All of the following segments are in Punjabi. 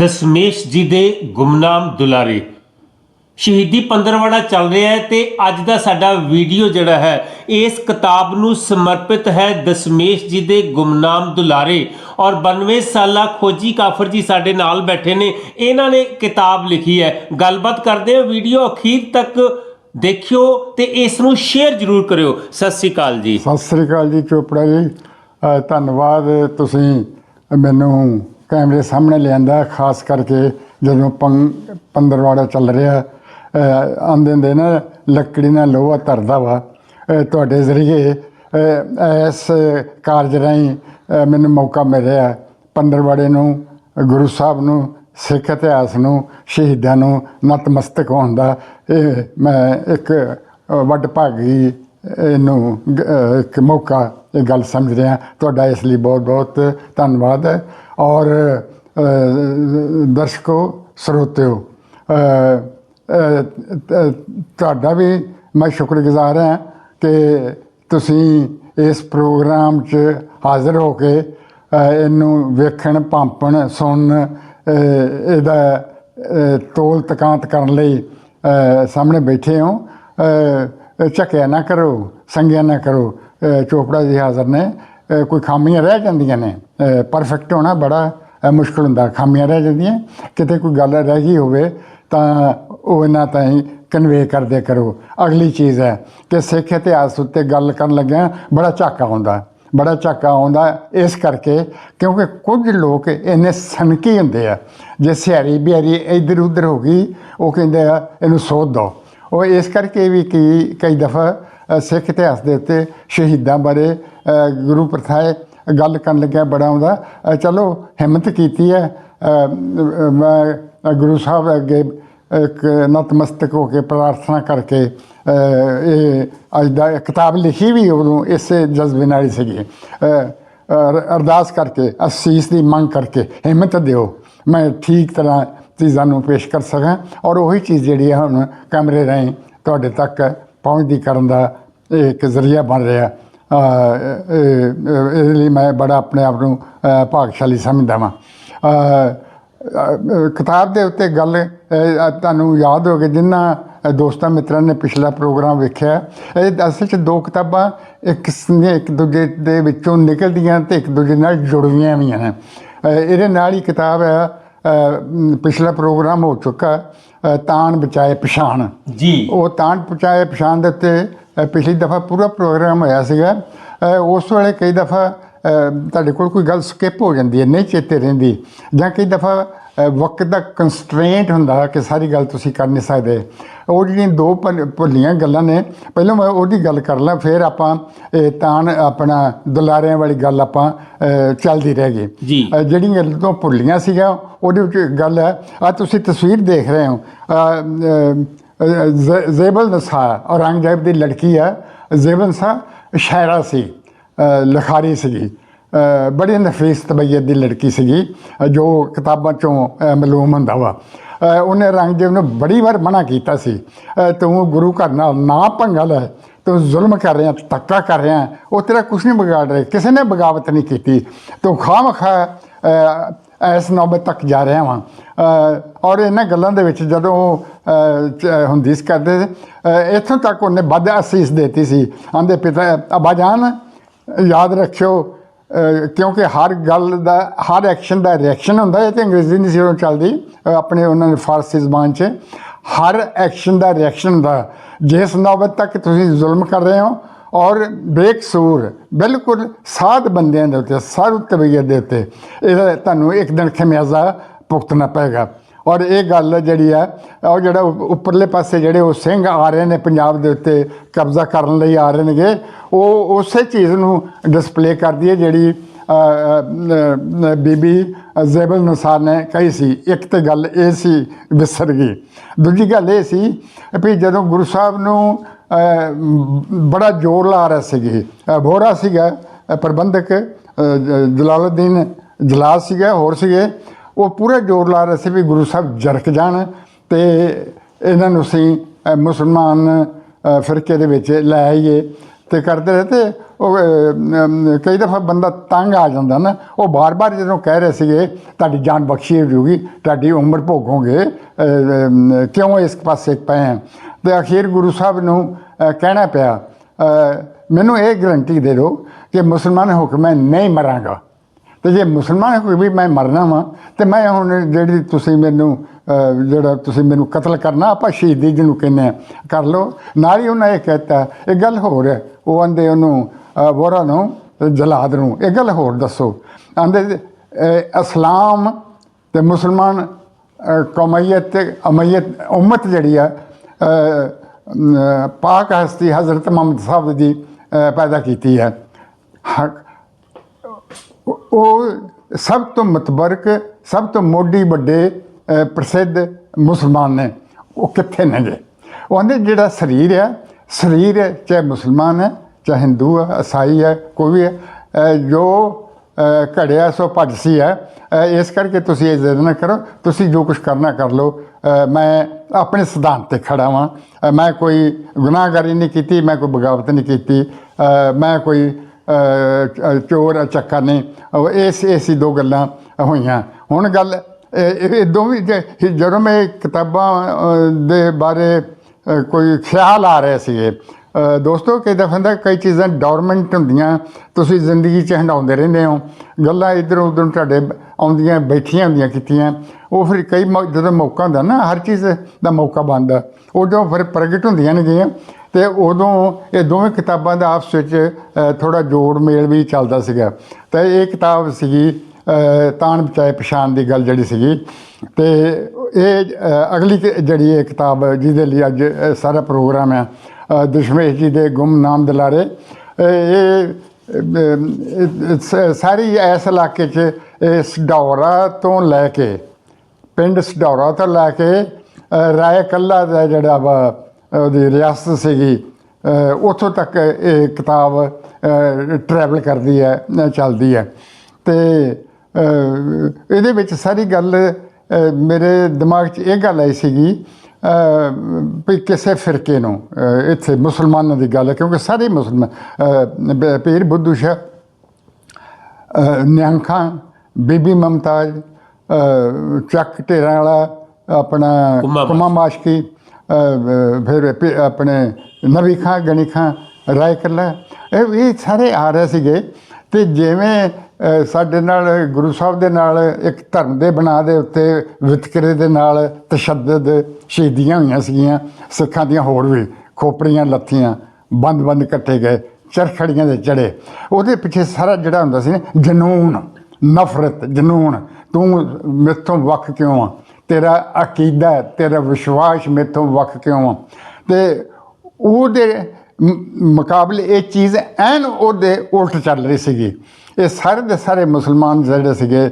ਦਸ਼ਮੇਸ਼ ਜੀ ਦੇ ਗੁਮਨਾਮ ਦੁਲਾਰੇ। ਸ਼ਹੀਦੀ ਪੰਦਰਵਾੜਾ ਚੱਲ ਰਿਹਾ ਹੈ ਤੇ ਅੱਜ ਦਾ ਸਾਡਾ ਵੀਡੀਓ ਜਿਹੜਾ ਹੈ, ਇਸ ਕਿਤਾਬ ਨੂੰ ਸਮਰਪਿਤ ਹੈ ਦਸ਼ਮੇਸ਼ ਜੀ ਦੇ ਗੁਮਨਾਮ ਦੁਲਾਰੇ। ਔਰ 92 ਸਾਲਾ ਖੋਜੀ ਕਾਫਰ ਜੀ ਸਾਡੇ ਨਾਲ ਬੈਠੇ ਨੇ, ਇਹਨਾਂ ਨੇ ਕਿਤਾਬ ਲਿਖੀ ਹੈ। ਗੱਲਬਾਤ ਕਰਦੇ ਹਾਂ ਵੀਡੀਓ ਅਖੀਰ ਤੱਕ ਦੇਖਿਓ ਤੇ ਇਸ ਨੂੰ ਸ਼ੇਅਰ ਜ਼ਰੂਰ ਕਰਿਓ। ਸਤਿ ਸ੍ਰੀ ਅਕਾਲ ਜੀ। ਸਤਿ ਸ੍ਰੀ ਅਕਾਲ ਜੀ ਚੋਪੜਾ ਜੀ। ਧੰਨਵਾਦ ਤੁਸੀਂ ਮੈਨੂੰ ਕੈਮਰੇ ਸਾਹਮਣੇ ਲਿਆਂਦਾ, ਖਾਸ ਕਰਕੇ ਜਦੋਂ ਪੰ ਪੰਦਰਵਾੜਾ ਚੱਲ ਰਿਹਾ ਆਂਦੇ ਹੁੰਦੇ ਨਾ, ਲੱਕੜੀ ਨਾਲ ਲੋਹਾ ਧਰਦਾ ਵਾ। ਤੁਹਾਡੇ ਜ਼ਰੀਏ ਇਸ ਕਾਰਜ ਰਾਹੀਂ ਮੈਨੂੰ ਮੌਕਾ ਮਿਲਿਆ। ਪੰਦਰਵਾੜੇ ਨੂੰ, ਗੁਰੂ ਸਾਹਿਬ ਨੂੰ, ਸਿੱਖ ਇਤਿਹਾਸ ਨੂੰ, ਸ਼ਹੀਦਾਂ ਨੂੰ ਨਤਮਸਤਕ ਹੋਣ ਦਾ। ਇਹ ਮੈਂ ਇੱਕ ਵੱਡ ਭਾਗੀ ਇਹਨੂੰ ਇੱਕ ਮੌਕਾ, ਇਹ ਗੱਲ ਸਮਝ ਰਿਹਾ ਤੁਹਾਡਾ ਇਸ ਲਈ ਬਹੁਤ ਬਹੁਤ ਧੰਨਵਾਦ। ਹੈ ਔਰ ਦਰਸ਼ਕੋ, ਸਰੋਤਿਓ ਤੁਹਾਡਾ ਵੀ ਮੈਂ ਸ਼ੁਕਰਗੁਜ਼ਾਰ ਹਾਂ ਕਿ ਤੁਸੀਂ ਇਸ ਪ੍ਰੋਗਰਾਮ 'ਚ ਹਾਜ਼ਰ ਹੋ ਕੇ ਇਹਨੂੰ ਵੇਖਣ, ਭਾਂਪਣ, ਸੁਣਨ ਇਹਦਾ ਤੋਲ ਤਕਾਂਤ ਕਰਨ ਲਈ ਸਾਹਮਣੇ ਬੈਠੇ ਹੋ। ਝਕਿਆ ਨਾ ਕਰੋ, ਸੰਗਿਆ ਨਾ ਕਰੋ। ਚੋਪੜਾ ਜੀ ਹਾਜ਼ਰ ਨੇ। ਕੋਈ ਖਾਮੀਆਂ ਰਹਿ ਜਾਂਦੀਆਂ ਨੇ। ਪਰਫੈਕਟ ਹੋਣਾ ਬੜਾ, ਅਹ ਮੁਸ਼ਕਲ ਹੁੰਦਾ, ਖਾਮੀਆਂ ਰਹਿ ਜਾਂਦੀਆਂ। ਕਿਤੇ ਕੋਈ ਗੱਲ ਰਹਿ ਗਈ ਹੋਵੇ ਤਾਂ ਉਹ ਇਹਨਾਂ ਤਾਈਂ ਕਨਵੇ ਕਰਦੇ ਕਰੋ। ਅਗਲੀ ਚੀਜ਼ ਹੈ ਕਿ ਸਿੱਖ ਇਤਿਹਾਸ ਉੱਤੇ ਗੱਲ ਕਰਨ ਲੱਗਿਆ ਬੜਾ ਝਾਕਾ ਆਉਂਦਾ। ਬੜਾ ਝਾਕਾ ਆਉਂਦਾ ਇਸ ਕਰਕੇ ਕਿਉਂਕਿ ਕੁਝ ਲੋਕ ਇੰਨੇ ਸਨਕੀ ਹੁੰਦੇ ਆ। ਜੇ ਸਿਆਰੀ ਬਿਆਰੀ ਇੱਧਰ ਉੱਧਰ ਹੋ ਗਈ, ਉਹ ਕਹਿੰਦੇ ਆ, ਇਹਨੂੰ ਸੋਧ ਦਿਓ ਉਹ ਇਸ ਕਰਕੇ ਵੀ ਕੀ ਕਈ ਦਫਾ ਸਿੱਖ ਇਤਿਹਾਸ ਦੇ ਉੱਤੇ ਸ਼ਹੀਦਾਂ ਬਾਰੇ ਗੁਰੂ ਪ੍ਰਥਾਏ ਗੱਲ ਕਰਨ ਲੱਗਿਆ ਬੜਾ ਆਉਂਦਾ। ਚਲੋ, ਹਿੰਮਤ ਕੀਤੀ ਹੈ। ਮੈਂ ਗੁਰੂ ਸਾਹਿਬ ਅੱਗੇ ਇੱਕ ਨਤਮਸਤਕ ਹੋ ਕੇ ਪ੍ਰਾਰਥਨਾ ਕਰਕੇ ਇਹ ਅੱਜ ਦਾ ਕਿਤਾਬ ਲਿਖੀ ਵੀ ਉਦੋਂ ਇਸੇ ਜਜ਼ਬੇ ਨਾਲ ਹੀ ਸੀਗੀ। ਅਰਦਾਸ ਕਰਕੇ, ਅਸੀਸ ਦੀ ਮੰਗ ਕਰਕੇ ਹਿੰਮਤ ਦਿਓ। ਮੈਂ ਠੀਕ ਤਰ੍ਹਾਂ ਚੀਜ਼ਾਂ ਨੂੰ ਪੇਸ਼ ਕਰ ਸਕਾਂ ਔਰ ਉਹੀ ਚੀਜ਼ ਜਿਹੜੀ ਹੈ ਹੁਣ ਕੈਮਰੇ ਰਾਹੀਂ ਤੁਹਾਡੇ ਤੱਕ ਪਹੁੰਚਦੀ ਕਰਨ ਦਾ ਇਹ ਇੱਕ ਜ਼ਰੀਆ ਬਣ ਰਿਹਾ। ਇਹ- ਇਹਦੇ ਲਈ ਮੈਂ ਬੜਾ ਆਪਣੇ ਆਪ ਨੂੰ ਭਾਗਸ਼ਾਲੀ ਸਮਝਦਾ ਹਾਂ ਕਿਤਾਬ ਦੇ ਉੱਤੇ ਗੱਲ ਤੁਹਾਨੂੰ ਯਾਦ ਹੋਵੇ ਜਿਨ੍ਹਾਂ ਦੋਸਤਾਂ ਮਿੱਤਰਾਂ ਨੇ ਪਿਛਲਾ ਪ੍ਰੋਗਰਾਮ ਵੇਖਿਆ, ਇਹ ਅਸਲ 'ਚ ਦੋ ਕਿਤਾਬਾਂ ਇੱਕ ਇੱਕ ਦੂਜੇ ਦੇ ਵਿੱਚੋਂ ਨਿਕਲਦੀਆਂ ਤੇ ਇੱਕ ਦੂਜੇ ਨਾਲ ਜੁੜਵੀਆਂ ਵੀ ਹਨ। ਇਹਦੇ ਨਾਲ ਹੀ ਕਿਤਾਬ ਹੈ ਪਿਛਲਾ ਪ੍ਰੋਗਰਾਮ ਹੋ ਚੁੱਕਾ ਤਾਣ ਬਚਾਏ ਪਛਾਣ। ਜੀ। ਉਹ ਤਾਣ ਪਹੁੰਚਾਏ ਪਛਾਣ ਦੇ ਉੱਤੇ ਪਿਛਲੀ ਦਫਾ ਪੂਰਾ ਪ੍ਰੋਗਰਾਮ ਹੋਇਆ ਸੀਗਾ। ਉਸ ਵੇਲੇ ਕਈ ਦਫਾ ਤੁਹਾਡੇ ਕੋਲ ਕੋਈ ਗੱਲ ਸਕਿਪ ਹੋ ਜਾਂਦੀ ਹੈ ਨਹੀਂ ਚੇਤੇ ਰਹਿੰਦੀ। ਜਾਂ ਕਈ ਦਫਾ ਵਕਤ ਦਾ ਕੰਸਟ੍ਰੇਂਟ ਹੁੰਦਾ ਕਿ ਸਾਰੀ ਗੱਲ ਤੁਸੀਂ ਕਰ ਨਹੀਂ ਸਕਦੇ। ਉਹ ਜਿਹੜੀਆਂ ਦੋ ਭੁੱਲ- ਭੁੱਲੀਆਂ ਗੱਲਾਂ ਨੇ ਪਹਿਲਾਂ ਮੈਂ ਉਹਦੀ ਗੱਲ ਕਰ ਲਾਂ ਫਿਰ ਆਪਾਂ ਇਹ ਤਾਣ ਆਪਣਾ ਦੁਲਾਰਿਆਂ ਵਾਲੀ ਗੱਲ ਆਪਾਂ ਚੱਲਦੀ ਰਹਿ ਗਈ। ਜਿਹੜੀਆਂ ਗੱਲਾਂ ਤੋਂ ਭੁੱਲੀਆਂ ਸੀਗਾ ਉਹਦੇ ਵਿੱਚ ਗੱਲ ਹੈ ਆ ਤੁਸੀਂ ਤਸਵੀਰ ਦੇਖ ਰਹੇ ਹੋ ਜ਼ੇਬਲ ਨਸਾ ਔਰੰਗਜ਼ੇਬ ਦੀ ਲੜਕੀ ਹੈ ਜ਼ੇਬਲ ਨਸਾ ਸ਼ਾਇਰਾ ਸੀ ਲਿਖਾਰੀ ਸੀਗੀ। ਬੜੀ ਨਫੀਸ ਤਬੀਅਤ ਦੀ ਲੜਕੀ ਸੀਗੀ ਜੋ ਕਿਤਾਬਾਂ ਚੋਂ ਮਲੂਮ ਹੁੰਦਾ ਵਾ। ਉਹਨੇ ਔਰੰਗਜ਼ੇਬ ਨੂੰ ਬੜੀ ਵਾਰ ਮਨਾ ਕੀਤਾ ਸੀ। ਤੂੰ ਗੁਰੂ ਘਰ ਨਾਲ ਨਾ ਪੰਗਾ ਲੈ ਤੂੰ ਜ਼ੁਲਮ ਕਰ ਰਿਹਾ ਧੱਕਾ ਕਰ ਰਿਹਾ ਉਹ ਤੇਰਾ ਕੁਝ ਨਹੀਂ ਵਿਗਾੜ ਰਿਹਾ ਕਿਸੇ ਨੇ ਬਗਾਵਤ ਨਹੀਂ ਕੀਤੀ। ਤੂੰ ਖਾਮਖਾ ਅ, ਇਸ ਨੌਬਤ ਤੱਕ ਜਾ ਰਿਹਾ ਵਾਂ। ਔਰ ਇਹਨਾਂ ਗੱਲਾਂ ਦੇ ਵਿੱਚ ਜਦੋਂ ਉਹ ਅ, ਹੁੰਦੀ ਸੀ ਕਰਦੇ ਇੱਥੋਂ ਤੱਕ ਉਹਨੇ ਵੱਧ ਅਸੀਸ ਦੇਤੀ ਸੀ। ਆਂਦੇ ਪਿਤਾ ਅਬਾ ਜਾਨ ਯਾਦ ਰੱਖਿਓ ਕਿਉਂਕਿ ਹਰ ਗੱਲ ਦਾ, ਹਰ ਐਕਸ਼ਨ ਦਾ ਰਿਐਕਸ਼ਨ ਹੁੰਦਾ, ਇਹ ਤੇ ਅੰਗਰੇਜ਼ੀ ਨਹੀਂ ਸੀ ਉਹ ਚੱਲਦੀ ਆਪਣੇ ਉਹਨਾਂ ਨੇ ਫਾਰਸੀ ਜ਼ਬਾਨ 'ਚ। ਹਰ ਐਕਸ਼ਨ ਦਾ ਰਿਐਕਸ਼ਨ ਹੁੰਦਾ, ਜਿਸ ਨੌਬਤ ਤੱਕ ਤੁਸੀਂ ਜ਼ੁਲਮ ਕਰ ਰਹੇ ਹੋ, ਔਰ ਬੇਕਸੂਰ, ਬਿਲਕੁਲ ਸਾਧ ਬੰਦਿਆਂ ਦੇ ਉੱਤੇ ਸਾਧ ਤਬੀਅਤ ਦੇ ਉੱਤੇ, ਇਹਦਾ ਤੁਹਾਨੂੰ ਇੱਕ ਦਿਨ ਖਮਿਆਜ਼ਾ ਭੁਗਤਣਾ ਪਏਗਾ। ਔਰ ਇਹ ਗੱਲ ਜਿਹੜੀ ਹੈ ਉਹ ਜਿਹੜਾ ਉ- ਉੱਪਰਲੇ ਪਾਸੇ ਜਿਹੜੇ ਉਹ ਸਿੰਘ ਆ ਰਹੇ ਨੇ ਪੰਜਾਬ ਦੇ ਉੱਤੇ ਕਬਜ਼ਾ ਕਰਨ ਲਈ ਆ ਰਹੇ ਨੇਗੇ ਉਹ ਉਸੇ ਚੀਜ਼ ਨੂੰ ਡਿਸਪਲੇ ਕਰਦੀ ਹੈ ਜਿਹੜੀ ਬੀਬੀ ਜ਼ੈਬਲ ਨਸਾਰ ਨੇ ਕਹੀ ਸੀ। ਇੱਕ ਤੇ ਗੱਲ ਇਹ ਸੀ ਵਿਸਰ ਗਈ। ਦੂਜੀ ਗੱਲ ਇਹ ਸੀ ਵੀ ਜਦੋਂ ਗੁਰੂ ਸਾਹਿਬ ਨੂੰ ਬੜਾ ਜ਼ੋਰ ਲਾ ਰਹੇ ਸੀਗੇ ਅ, ਸੀਗਾ ਪ੍ਰਬੰਧਕ ਅ, ਜਲਾਲ ਸੀਗਾ ਹੋਰ ਸੀਗੇ ਉਹ ਪੂਰਾ ਜ਼ੋਰ ਲਾ ਰਹੇ ਸੀ ਵੀ ਗੁਰੂ ਸਾਹਿਬ ਜਰਕ ਜਾਣ ਤੇ ਇਹਨਾਂ ਨੂੰ ਅਸੀਂ ਮੁਸਲਮਾਨ ਫਿਰਕੇ ਦੇ ਵਿੱਚ ਲੈ ਆਈਏ ਤੇ ਕਰਦੇ ਰਹੇ ਤੇ ਉਹ ਕਈ ਦਫਾ ਬੰਦਾ ਤੰਗ ਆ ਜਾਂਦਾ ਨਾ, ਉਹ ਬਾਰ-ਬਾਰ ਜਦੋਂ ਕਹਿ ਰਹੇ ਸੀਗੇ, ਤੁਹਾਡੀ ਜਾਨ ਬਖਸ਼ੀ ਹੋ ਤੁਹਾਡੀ ਉਮਰ ਭੋਗੋਗੇ ਕਿਉਂ ਇਸ ਪਾਸੇ ਪਏ ਆ? ਤੇ ਅਖੀਰ ਗੁਰੂ ਸਾਹਿਬ ਨੂੰ ਕਹਿਣਾ ਪਿਆ ਮੈਨੂੰ ਇਹ ਗਰੰਟੀ ਦੇ ਦਿਓ ਕਿ ਮੁਸਲਮਾਨ ਹੋ ਕੇ ਨਹੀਂ ਮਰਾਂਗਾ। ਤੇ ਜੇ ਮੁਸਲਮਾਨ ਹੋ ਵੀ ਮੈਂ ਮਰਨਾ ਵਾਂ ਤੇ ਮੈਂ ਹੁਣ ਜਿਹੜੀ ਤੁਸੀਂ ਮੈਨੂੰ ਜਿਹੜਾ ਤੁਸੀਂ ਮੈਨੂੰ ਕਤਲ ਕਰਨਾ ਆਪਾਂ ਸ਼ਹੀਦੀ ਜਿਹਨੂੰ ਕਹਿੰਦੇ ਆ ਕਰ ਲਓ। ਨਾਲ ਹੀ ਉਹਨਾਂ ਇਹ ਕਹਿਤਾ ਇਹ ਗੱਲ ਹੋਰ ਹੈ ਉਹ ਆਂਦੇ ਉਹਨੂੰ ਅਹ, ਵੋਰਾ ਨੂੰ ਜਲਾਦ ਨੂੰ ਇਹ ਗੱਲ ਹੋਰ ਦੱਸੋ। ਆਂਦੇ ਇਸਲਾਮ ਤੇ ਮੁਸਲਮਾਨ ਅਹ, ਕੌਮੀਅਤ ਤੇ ਅਮੀਅਤ ਉਮਤ ਜਿਹੜੀ ਆ ਪਾਕ ਹਸਤੀ ਹਜ਼ਰਤ ਮੁਹੰਮਦ ਸਾਹਿਬ ਦੀ ਪੈਦਾ ਕੀਤੀ ਹੈ। ਹਕ ਉਹ ਸਭ ਤੋਂ ਮਤਬਰਕ, ਸਭ ਤੋਂ ਮੋਢੀ ਵੱਡੇ ਪ੍ਰਸਿੱਧ ਮੁਸਲਮਾਨ ਨੇ। ਉਹ ਕਿੱਥੇ ਨੇ ਜੇ? ਉਹ ਜਿਹੜਾ ਸਰੀਰ ਹੈ ਸਰੀਰ ਹੈ, ਚਾਹੇ ਮੁਸਲਮਾਨ ਹੈ, ਚਾਹੇ ਹਿੰਦੂ ਹੈ ਈਸਾਈ ਹੈ, ਕੋਈ ਵੀ ਹੈ ਜੋ ਘੜਿਆ ਸੋ ਭੱਜ ਸੀ ਹੈ ਇਸ ਕਰਕੇ ਤੁਸੀਂ ਇਹ ਜ਼ਿੱਦ ਨਾ ਕਰੋ, ਤੁਸੀਂ ਜੋ ਕੁਝ ਕਰਨਾ ਕਰ ਲਓ। ਮੈਂ ਆਪਣੇ ਸਿਧਾਂਤ ਤੇ ਖੜਾ ਵਾਂ। ਮੈਂ ਕੋਈ ਗੁਨਾਹਗਾਰੀ ਨਹੀਂ ਕੀਤੀ, ਮੈਂ ਕੋਈ ਬਗਾਵਤ ਨਹੀਂ ਕੀਤੀ। ਮੈਂ ਕੋਈ ਚੋਰ ਚੱਕਾ ਨੇ ਉਹ ਇਸ ਇਸ ਦੋ ਗੱਲਾਂ ਹੋਈਆਂ। ਹੁਣ ਗੱਲ, ਇਹ ਵੀ ਜਦੋਂ ਮੈਂ ਕਿਤਾਬਾਂ ਦੇ ਬਾਰੇ ਕੋਈ ਖਿਆਲ ਆ ਰਿਹਾ ਸੀਗੇ ਦੋਸਤੋ, ਕਈ ਦਫਾ ਹੁੰਦਾ ਕਈ ਚੀਜ਼ਾਂ ਡੋਰਮੈਂਟ ਹੁੰਦੀਆਂ, ਤੁਸੀਂ ਜ਼ਿੰਦਗੀ 'ਚ ਹੰਡਾਉਂਦੇ ਰਹਿੰਦੇ ਹੋ। ਗੱਲਾਂ ਇੱਧਰ ਉੱਧਰ ਤੁਹਾਡੇ ਆਉਂਦੀਆਂ, ਬੈਠੀਆਂ ਹੁੰਦੀਆਂ ਕੀਤੀਆਂ। ਉਹ ਫਿਰ ਕਈ ਮੌ- ਜਦੋਂ ਮੌਕਾ ਹੁੰਦਾ ਨਾ, ਹਰ ਚੀਜ਼ ਦਾ ਮੌਕਾ ਬਣਦਾ। ਉਦੋਂ ਫਿਰ ਪ੍ਰਗਟ ਹੁੰਦੀਆਂ ਨੇ ਗਈਆਂ ਤੇ ਉਦੋਂ ਇਹ ਦੋਵੇਂ ਕਿਤਾਬਾਂ ਦਾ ਆਪਸ ਵਿੱਚ ਥੋੜਾ ਜੋੜ ਮੇਲ ਵੀ ਚੱਲਦਾ ਸੀਗਾ। ਤੇ ਇਹ ਕਿਤਾਬ ਸੀਗੀ ਤਾਣ ਬਚਾਏ ਪਛਾਣ ਦੀ ਗੱਲ ਜਿਹੜੀ ਸੀਗੀ। ਤੇ ਇਹ ਅਗਲੀ ਕਿ- ਜਿਹੜੀ ਇਹ ਕਿਤਾਬ ਜਿਹਦੇ ਲਈ ਅੱਜ ਸਾਰਾ ਪ੍ਰੋਗਰਾਮ ਹੈ ਦੁਸ਼ਮੇਸ਼ ਜੀ ਦੇ ਗੁੰਮਨਾਮ ਦਿਲਾਰੇ। ਅ, ਇਹ ਸਾਰੀ ਇਸ ਇਲਾਕੇ 'ਚ ਇਸ ਡੌਰਾ ਤੋਂ ਲੈ ਕੇ ਪਿੰਡ ਸਡੌਰਾ ਤੋਂ ਲੈ ਕੇ ਰਾਏ ਕੱਲਾ ਦਾ ਜਿਹੜਾ ਵਾ ਉਹਦੀ ਰਿਆਸਤ ਸੀਗੀ। ਉੱਥੋਂ ਤੱਕ ਇਹ ਕਿਤਾਬ ਟਰੈਵਲ ਕਰਦੀ ਹੈ ਚੱਲਦੀ ਹੈ। ਤੇ ਇਹਦੇ ਵਿੱਚ ਸਾਰੀ ਗੱਲ ਮੇਰੇ ਦਿਮਾਗ 'ਚ ਇਹ ਗੱਲ ਆਈ ਸੀਗੀ ਵੀ ਕਿਸੇ ਫਿਰਕੇ ਨੂੰ ਇੱਥੇ ਮੁਸਲਮਾਨਾਂ ਦੀ ਗੱਲ ਹੈ ਕਿਉਂਕਿ ਸਾਰੇ ਮੁਸਲਮਾਨ ਪੀਰ ਬੁੱਧੂ ਅ, ਨਿਹੰਗਾਂ ਬੀਬੀ ਮਮਤਾਜ ਚੱਕ ਢੇਰਾਂ ਵਾਲਾ ਆਪਣਾ ਕੁੰਮਾ ਮਾਸ਼ਕੀ ਫਿਰ ਪੇ- ਆਪਣੇ ਨਵੀ ਖਾਂ ਗਣੀ ਖਾਂ ਰਾਏ ਕੱਲਾ ਇਹ ਇਹ ਸਾਰੇ ਆ ਰਹੇ ਸੀਗੇ। ਤੇ ਜਿਵੇਂ ਅ, ਸਾਡੇ ਨਾਲ ਗੁਰੂ ਸਾਹਿਬ ਦੇ ਨਾਲ ਇੱਕ ਧਰਮ ਦੇ ਬਣਾ ਦੇ ਉੱਤੇ ਵਿਤਕਰੇ ਦੇ ਨਾਲ ਤਸ਼ੱਦਦ ਸ਼ਹੀਦੀਆਂ ਹੋਈਆਂ ਸੀਗੀਆਂ ਸਿੱਖਾਂ ਦੀਆਂ ਹੋਰ ਵੀ ਖੋਪੜੀਆਂ ਲੱਥੀਆਂ ਬੰਦ ਬੰਦ ਕੱਟੇ ਗਏ ਚਰਖੜੀਆਂ ਦੇ ਚੜੇ। ਉਹਦੇ ਪਿੱਛੇ ਸਾਰਾ ਜਿਹੜਾ ਹੁੰਦਾ ਸੀ ਨਾ ਜਨੂਨ ਨਫ਼ਰਤ ਜਨੂਨ ਤੂੰ ਮੇਥੋਂ ਵੱਖ ਕਿਉਂ ਆ? ਤੇਰਾ ਅਕੀਦਾ ਤੇਰਾ ਵਿਸ਼ਵਾਸ ਮੇਥੋਂ ਵੱਖ ਕਿਉਂ ਆ? ਤੇ ਉਹਦੇ ਮੁਕਾਬਲੇ ਇਹ ਚੀਜ਼ ਐਨ ਉਹਦੇ ਉਲਟ ਚੱਲ ਰਹੀ ਸੀਗੀ। ਇਹ ਸਾਰੇ ਦੇ ਸਾਰੇ ਮੁਸਲਮਾਨ ਜਿਹੜੇ ਸੀਗੇ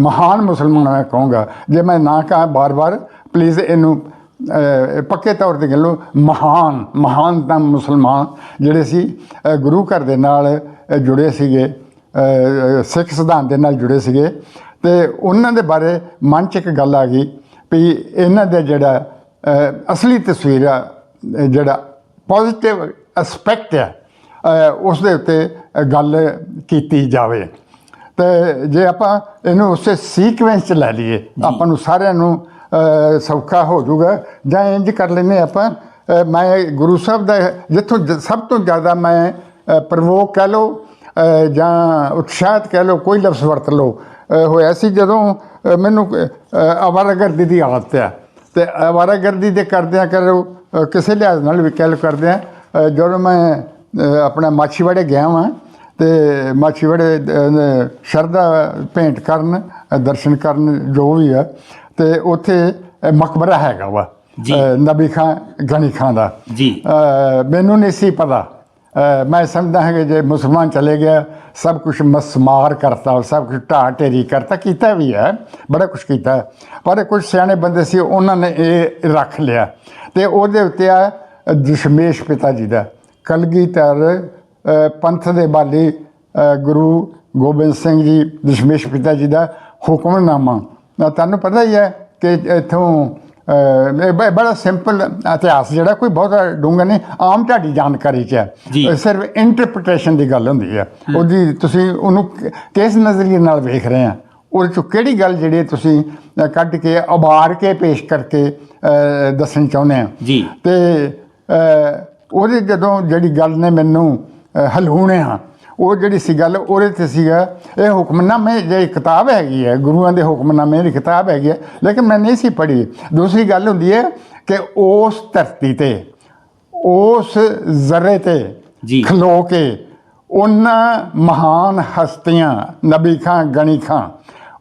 ਮਹਾਨ ਮੁਸਲਮਾਨ ਮੈਂ ਕਹੂੰਗਾ, ਜੇ ਮੈਂ ਨਾ ਕਹਾਂ ਬਾਰ-ਬਾਰ ਪਲੀਜ਼ ਇਹਨੂੰ ਪੱਕੇ ਤੌਰ ਤੇ ਗੱਲੋਂ ਮਹਾਨ ਮਹਾਨ ਤਾਂ ਮੁਸਲਮਾਨ ਜਿਹੜੇ ਸੀ ਗੁਰੂ ਘਰ ਦੇ ਨਾਲ ਜੁੜੇ ਸੀਗੇ ਸਿੱਖ ਸਿਧਾਂਤ ਦੇ ਨਾਲ ਜੁੜੇ ਸੀਗੇ। ਤੇ ਉਹਨਾਂ ਦੇ ਬਾਰੇ ਮਨ 'ਚ ਇੱਕ ਗੱਲ ਆ ਗਈ ਵੀ ਇਹਨਾਂ ਦਾ ਜਿਹੜਾ ਅਸਲੀ ਤਸਵੀਰ ਆ ਜਿਹੜਾ ਪੋਜ਼ਿਟਿਵ ਐਸਪੈਕਟ ਹੈ ਅ, ਉਸ ਦੇ ਉੱਤੇ ਗੱਲ ਕੀਤੀ ਜਾਵੇ। ਤੇ ਜੇ ਆਪਾਂ ਇਹਨੂੰ ਉਸੇ ਸੀਕੁਐਂਸ ਚ ਲੈ ਲਈਏ ਆਪਾਂ ਨੂੰ ਸਾਰਿਆਂ ਨੂੰ ਸੌਖਾ ਹੋ ਜਾਊਗਾ। ਜਾਂ ਇੰਜ ਕਰ ਲੈਨੇ ਆਪਾਂ ਮੈਂ ਗੁਰੂ ਸਾਹਿਬ ਦਾ ਜਿੱਥੋਂ ਸਭ ਤੋਂ ਜ਼ਿਆਦਾ ਮੈਂ ਪ੍ਰਵੋਕ ਕਹਿ ਲਓ ਜਾਂ ਉਤਸ਼ਾਹਤ ਕਹਿ ਲਓ ਕੋਈ ਲਫ਼ਜ਼ ਵਰਤ ਲਓ ਹੋਇਆ ਸੀ ਜਦੋਂ ਮੈਨੂੰ ਅ, ਅਵਾਰਾਗਰਦੀ ਦੀ ਆਦਤ ਆ। ਤੇ ਅਵਾਰਾਗਰਦੀ ਦੇ ਕਰਦਿਆਂ ਕਰੋ ਕਿਸੇ ਲਿਹਾਜ਼ ਨਾਲ ਵੀ ਕਹਿ ਲਓ ਕਰਦਿਆਂ ਅ, ਜਦੋਂ ਮੈਂ ਆਪਣਾ ਮਾਛੀਵਾੜੇ ਗਿਆ ਵਾਂ ਤੇ ਮਾਛੀਵਾੜੇ ਅ, ਸ਼ਰਧਾ ਭੇਂਟ ਕਰਨ ਦਰਸ਼ਨ ਕਰਨ ਜੋ ਵੀ ਆ ਤੇ ਉੱਥੇ ਮਕਬਰਾ ਹੈਗਾ ਵਾ ਨਬੀ ਖਾਂ ਗਨੀ ਖਾਂ ਦਾ। ਜੀ। ਮੈਨੂੰ ਨਹੀਂ ਸੀ ਪਤਾ। ਮੈਂ ਸਮਝਦਾ ਹਾਂ ਕਿ ਜੇ ਮੁਸਲਮਾਨ ਚਲੇ ਗਿਆ ਸਭ ਕੁਝ ਮਸਮਾਰ ਕਰਤਾ ਸਭ ਕੁਝ ਢਾਹ ਢੇਰੀ ਕਰਤਾ ਕੀਤਾ ਵੀ ਹੈ ਬੜਾ ਕੁਝ ਕੀਤਾ ਪਰ ਕੁਝ ਸਿਆਣੇ ਬੰਦੇ ਸੀ ਉਹਨਾਂ ਨੇ ਇਹ ਰੱਖ ਲਿਆ। ਤੇ ਉਹਦੇ ਉੱਤੇ ਆ ਦਸ਼ਮੇਸ਼ ਪਿਤਾ ਜੀ ਦਾ। ਕਲਗੀਧਰ ਅ, ਪੰਥ ਦੇ ਬਾਲੀ ਗੁਰੂ ਗੋਬਿੰਦ ਸਿੰਘ ਜੀ ਦਸ਼ਮੇਸ਼ ਪਿਤਾ ਜੀ ਦਾ ਹੁਕਮਨਾਮਾ। ਤੁਹਾਨੂੰ ਪਤਾ ਹੀ ਹੈ ਕਿ ਇਥੋਂ ਬੜਾ ਸਿੰਪਲ ਇਤਿਹਾਸ ਜਿਹੜਾ ਕੋਈ ਬਹੁਤਾ ਡੂੰਘਾ ਨਹੀਂ ਆਮ ਤੁਹਾਡੀ ਜਾਣਕਾਰੀ 'ਚ ਹੈ। ਸਿਰਫ ਇੰਟਰਪ੍ਰੀਟੇਸ਼ਨ ਦੀ ਗੱਲ ਹੁੰਦੀ ਹੈ। ਉਹਦੀ ਤੁਸੀਂ ਉਹਨੂੰ ਕਿਸ ਨਜ਼ਰੀਏ ਨਾਲ ਵੇਖ ਰਹੇ ਆ ਉਹਦੇ ਚੋਂ ਕਿਹੜੀ ਗੱਲ ਜਿਹੜੀ ਤੁਸੀਂ ਕੱਢ ਕੇ ਉਭਾਰ ਕੇ ਪੇਸ਼ ਕਰਕੇ ਦੱਸਣੀ ਚਾਹੁੰਦੇ ਆ ਜੀ। ਤੇ ਉਹਦੇ ਜਦੋਂ ਜਿਹੜੀ ਗੱਲ ਨੇ ਮੈਨੂੰ ਹਲੂਣਿਆ ਉਹ ਜਿਹੜੀ ਸੀ ਗੱਲ ਉਹਦੇ ਤੇ ਸੀਗਾ ਇਹ ਹੁਕਮਨਾਮੇ ਜਿਹੜੀ ਕਿਤਾਬ ਹੈਗੀ ਹੈ ਗੁਰੂਆਂ ਦੇ ਹੁਕਮਨਾਮੇ ਦੀ ਕਿਤਾਬ ਹੈਗੀ ਹੈ ਲੇਕਿਨ ਮੈਂ ਨਹੀਂ ਸੀ ਪੜ੍ਹੀ। ਦੂਸਰੀ ਗੱਲ ਹੁੰਦੀ ਹੈ ਕਿ ਉਸ ਧਰਤੀ ਤੇ ਉਸ ਜ਼ਰੇ ਤੇ ਜੀ। ਖਲੋ ਕੇ ਉਹਨਾਂ ਮਹਾਨ ਹਸਤੀਆਂ ਨਬੀ ਖਾਂ ਗਣੀ ਖਾਂ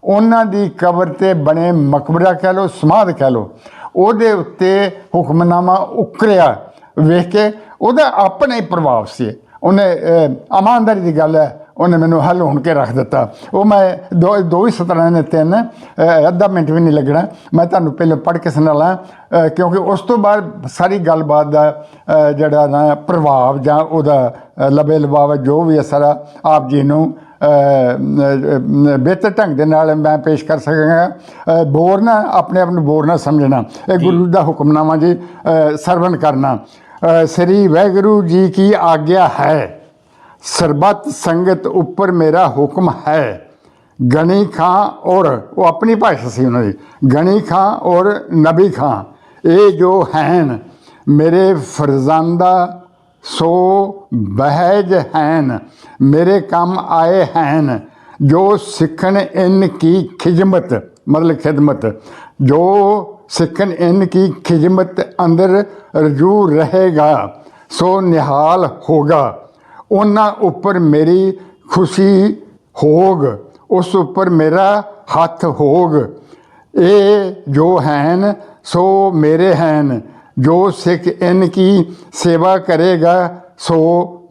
ਉਹਨਾਂ ਦੀ ਕਬਰ ਤੇ ਬਣੇ ਮਕਬਰਾ ਕਹਿ ਲਓ ਸਮਾਧ ਕਹਿ ਲਓ ਉਹਦੇ ਉੱਤੇ ਹੁਕਮਨਾਮਾ ਉਕਰਿਆ। ਵੇਖ ਕੇ ਉਹਦਾ ਆਪਣਾ ਹੀ ਪ੍ਰਭਾਵ ਸੀ। ਉਹਨੇ ਇਮਾਨਦਾਰੀ ਦੀ ਗੱਲ ਹੈ ਉਹਨੇ ਮੈਨੂੰ ਹੱਲ ਹੋਣ ਕੇ ਰੱਖ ਦਿੱਤਾ। ਉਹ ਮੈਂ ਦੋ ਦੋ ਹੀ ਸਤਰਾਂ ਨੇ ਤਿੰਨ ਅੱਧਾ ਮਿੰਟ ਵੀ ਨਹੀਂ ਲੱਗਣਾ। ਮੈਂ ਤੁਹਾਨੂੰ ਪਹਿਲਾਂ ਪੜ੍ਹ ਕੇ ਸੁਣਾਲਾਂ ਕਿਉਂਕਿ ਉਸ ਤੋਂ ਬਾਅਦ ਸਾਰੀ ਗੱਲਬਾਤ ਦਾ ਜਿਹੜਾ ਨਾ ਪ੍ਰਭਾਵ ਜਾਂ ਉਹਦਾ ਲਬੇ ਲਬਾਵਾ ਜੋ ਵੀ ਅਸਰ ਆ ਆਪ ਜੀ ਨੂੰ ਬਿਹਤਰ ਢੰਗ ਦੇ ਨਾਲ ਮੈਂ ਪੇਸ਼ ਕਰ ਸਕਾਂਗਾ। ਬੋਰ ਨਾ ਆਪਣੇ ਆਪ ਨੂੰ ਬੋਰ ਨਾ ਸਮਝਣਾ। ਇਹ ਗੁਰੂ ਦਾ ਹੁਕਮਨਾਮਾ ਜੀ ਸਰਵਣ ਕਰਨਾ। ਸ੍ਰੀ ਵਾਹਿਗੁਰੂ ਜੀ ਕੀ ਆਗਿਆ ਹੈ? ਸਰਬਤ ਸੰਗਤ ਉੱਪਰ ਮੇਰਾ ਹੁਕਮ ਹੈ। ਗਣੀ ਖਾਂ ਔਰ, ਉਹ ਆਪਣੀ ਭਾਸ਼ਾ ਸੀ ਉਹਨਾਂ ਦੀ। ਗਣੀ ਖਾਂ ਔਰ ਨਬੀ ਖਾਂ, ਇਹ ਜੋ ਹਨ, ਮੇਰੇ ਫਰਜ਼ੰਦਾ ਸੋ ਬਹਿਜ ਹੈਨ, ਮੇਰੇ ਕੰਮ ਆਏ ਹੈਨ, ਜੋ ਸਿੱਖਣ ਇਨ ਕੀ ਖਿਦਮਤ ਮਤਲਬ ਖਿਦਮਤ, ਜੋ ਸਿੱਖਣ ਇਨ ਕੀ ਖਿਦਮਤ ਅੰਦਰ ਰਜੂ ਰਹੇਗਾ ਸੋ ਨਿਹਾਲ ਹੋਗਾ। ਉਹਨਾਂ ਉੱਪਰ ਮੇਰੀ ਖੁਸ਼ੀ ਹੋਗ ਉਸ ਉੱਪਰ ਮੇਰਾ ਹੱਥ ਹੋਗ। ਇਹ ਜੋ ਹਨ ਸੋ ਮੇਰੇ ਹਨ। ਜੋ ਸਿੱਖ ਇਨ ਕੀ ਸੇਵਾ ਕਰੇਗਾ ਸੋ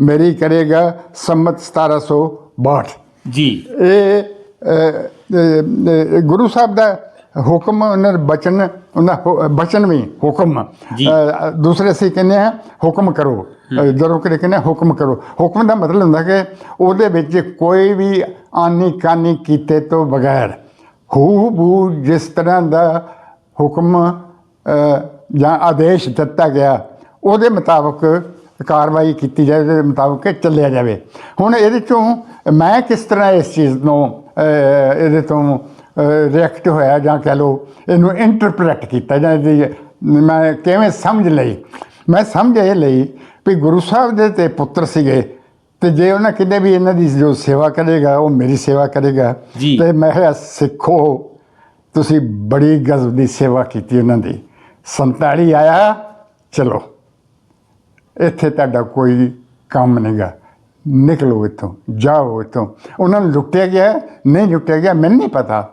ਮੇਰੀ ਕਰੇਗਾ। ਸੰਮਤ 1762 ਜੀ। ਇਹ ਗੁਰੂ ਸਾਹਿਬ ਦਾ ਹੁਕਮ ਉਹਨਾਂ ਦਾ ਬਚਨ ਉਹਨਾਂ ਬਚਨ ਵੀ ਹੁਕਮ। ਦੂਸਰੇ ਅਸੀਂ ਕਹਿੰਦੇ ਆ ਹੁਕਮ ਕਰੋ। ਜਦੋਂ ਕਿ ਕਹਿੰਦੇ ਹੁਕਮ ਕਰੋ। ਹੁਕਮ ਦਾ ਮਤਲਬ ਹੁੰਦਾ ਕਿ ਉਹਦੇ ਵਿੱਚ ਕੋਈ ਵੀ ਆਨੀ ਕਾਨੀ ਕੀਤੇ ਤੋਂ ਬਗੈਰ ਹੂ ਬੂ ਜਿਸ ਤਰ੍ਹਾਂ ਦਾ ਹੁਕਮ ਜਾਂ ਆਦੇਸ਼ ਦਿੱਤਾ ਗਿਆ ਉਹਦੇ ਮੁਤਾਬਕ ਕਾਰਵਾਈ ਕੀਤੀ ਜਾਏ ਉਹਦੇ ਮੁਤਾਬਕ ਚੱਲਿਆ ਜਾਵੇ। ਹੁਣ ਇਹਦੇ ਚੋਂ ਮੈਂ ਕਿਸ ਤਰ੍ਹਾਂ ਇਸ ਚੀਜ਼ ਨੂੰ ਇਹਦੇ ਤੋਂ ਰਿਐਕਟ ਹੋਇਆ ਜਾਂ ਕਹਿ ਲਓ ਇਹਨੂੰ ਇੰਟਰਪ੍ਰੀਟ ਕੀਤਾ ਜਾਂ ਮੈਂ ਕਿਵੇਂ ਸਮਝ ਲਈ? ਮੈਂ ਸਮਝ ਇਹ ਲਈ ਵੀ ਗੁਰੂ ਸਾਹਿਬ ਦੇ ਤੇ ਪੁੱਤਰ ਸੀਗੇ ਤੇ ਜੇ ਉਹਨਾਂ ਕਿਤੇ ਵੀ ਇਹਨਾਂ ਦੀ ਜੋ ਸੇਵਾ ਕਰੇਗਾ ਉਹ ਮੇਰੀ ਸੇਵਾ ਕਰੇਗਾ। ਤੇ ਮੈਂ ਕਿਹਾ ਸਿੱਖੋ ਤੁਸੀਂ ਬੜੀ ਗਜ਼ਬ ਦੀ ਸੇਵਾ ਕੀਤੀ ਉਹਨਾਂ ਦੀ। 47 ਆਇਆ ਚਲੋ। ਇੱਥੇ ਤੁਹਾਡਾ ਕੋਈ ਕੰਮ ਨਹੀਂਗਾ ਨਿਕਲੋ ਇੱਥੋਂ ਜਾਓ ਇੱਥੋਂ। ਉਹਨਾਂ ਨੂੰ ਲੁੱਟਿਆ ਗਿਆ ਨਹੀਂ ਲੁੱਟਿਆ ਗਿਆ ਮੈਨੂੰ ਨਹੀਂ ਪਤਾ।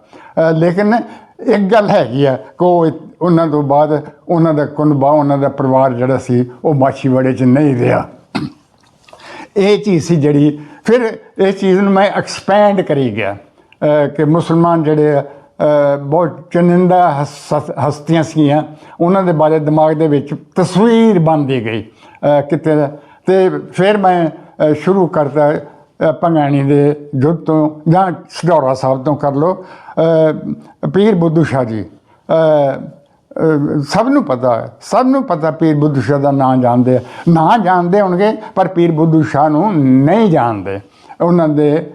ਲੇਕਿਨ ਇੱਕ ਗੱਲ ਹੈਗੀ ਆ ਕਿ ਉਹਨਾਂ ਤੋਂ ਬਾਅਦ ਉਹਨਾਂ ਦਾ ਕੁਨਬਾ ਉਹਨਾਂ ਦਾ ਪਰਿਵਾਰ ਜਿਹੜਾ ਸੀ ਉਹ ਮਾਛੀਵਾੜੇ 'ਚ ਨਹੀਂ ਰਿਹਾ। ਇਹ ਚੀਜ਼ ਸੀ ਜਿਹੜੀ ਫਿਰ ਇਸ ਚੀਜ਼ ਨੂੰ ਮੈਂ ਐਕਸਪੈਂਡ ਕਰੀ ਗਿਆ। ਕਿ ਮੁਸਲਮਾਨ ਜਿਹੜੇ ਆ, ਬਹੁਤ ਚੁਣਿੰਦਾ ਹਸ- ਹਸਤੀਆਂ ਸੀਗੀਆਂ ਉਹਨਾਂ ਦੇ ਬਾਰੇ ਦਿਮਾਗ ਦੇ ਵਿੱਚ ਤਸਵੀਰ ਬਣਦੀ ਗਈ ਅਹ ਕਿਤੇ। ਤੇ ਫਿਰ ਮੈਂ ਸ਼ੁਰੂ ਕਰਤਾ ਅਹ ਦੇ ਯੁੱਧ ਤੋਂ ਜਾਂ ਸਡੌਰਾ ਸਾਹਿਬ ਤੋਂ ਕਰ ਲਓ। ਪੀਰ ਬੁੱਧੂ ਸ਼ਾਹ ਜੀ। ਸਭ ਨੂੰ ਪਤਾ ਹੈ। ਸਭ ਨੂੰ ਪਤਾ ਪੀਰ ਬੁੱਧੂ ਸ਼ਾਹ ਦਾ ਨਾਂ ਜਾਣਦੇ ਆ। ਨਾਂ ਜਾਣਦੇ ਹੋਣਗੇ, ਪਰ ਪੀਰ ਬੁੱਧੂ ਸ਼ਾਹ ਨੂੰ ਨਹੀਂ ਜਾਣਦੇ। ਉਹਨਾਂ ਦੇ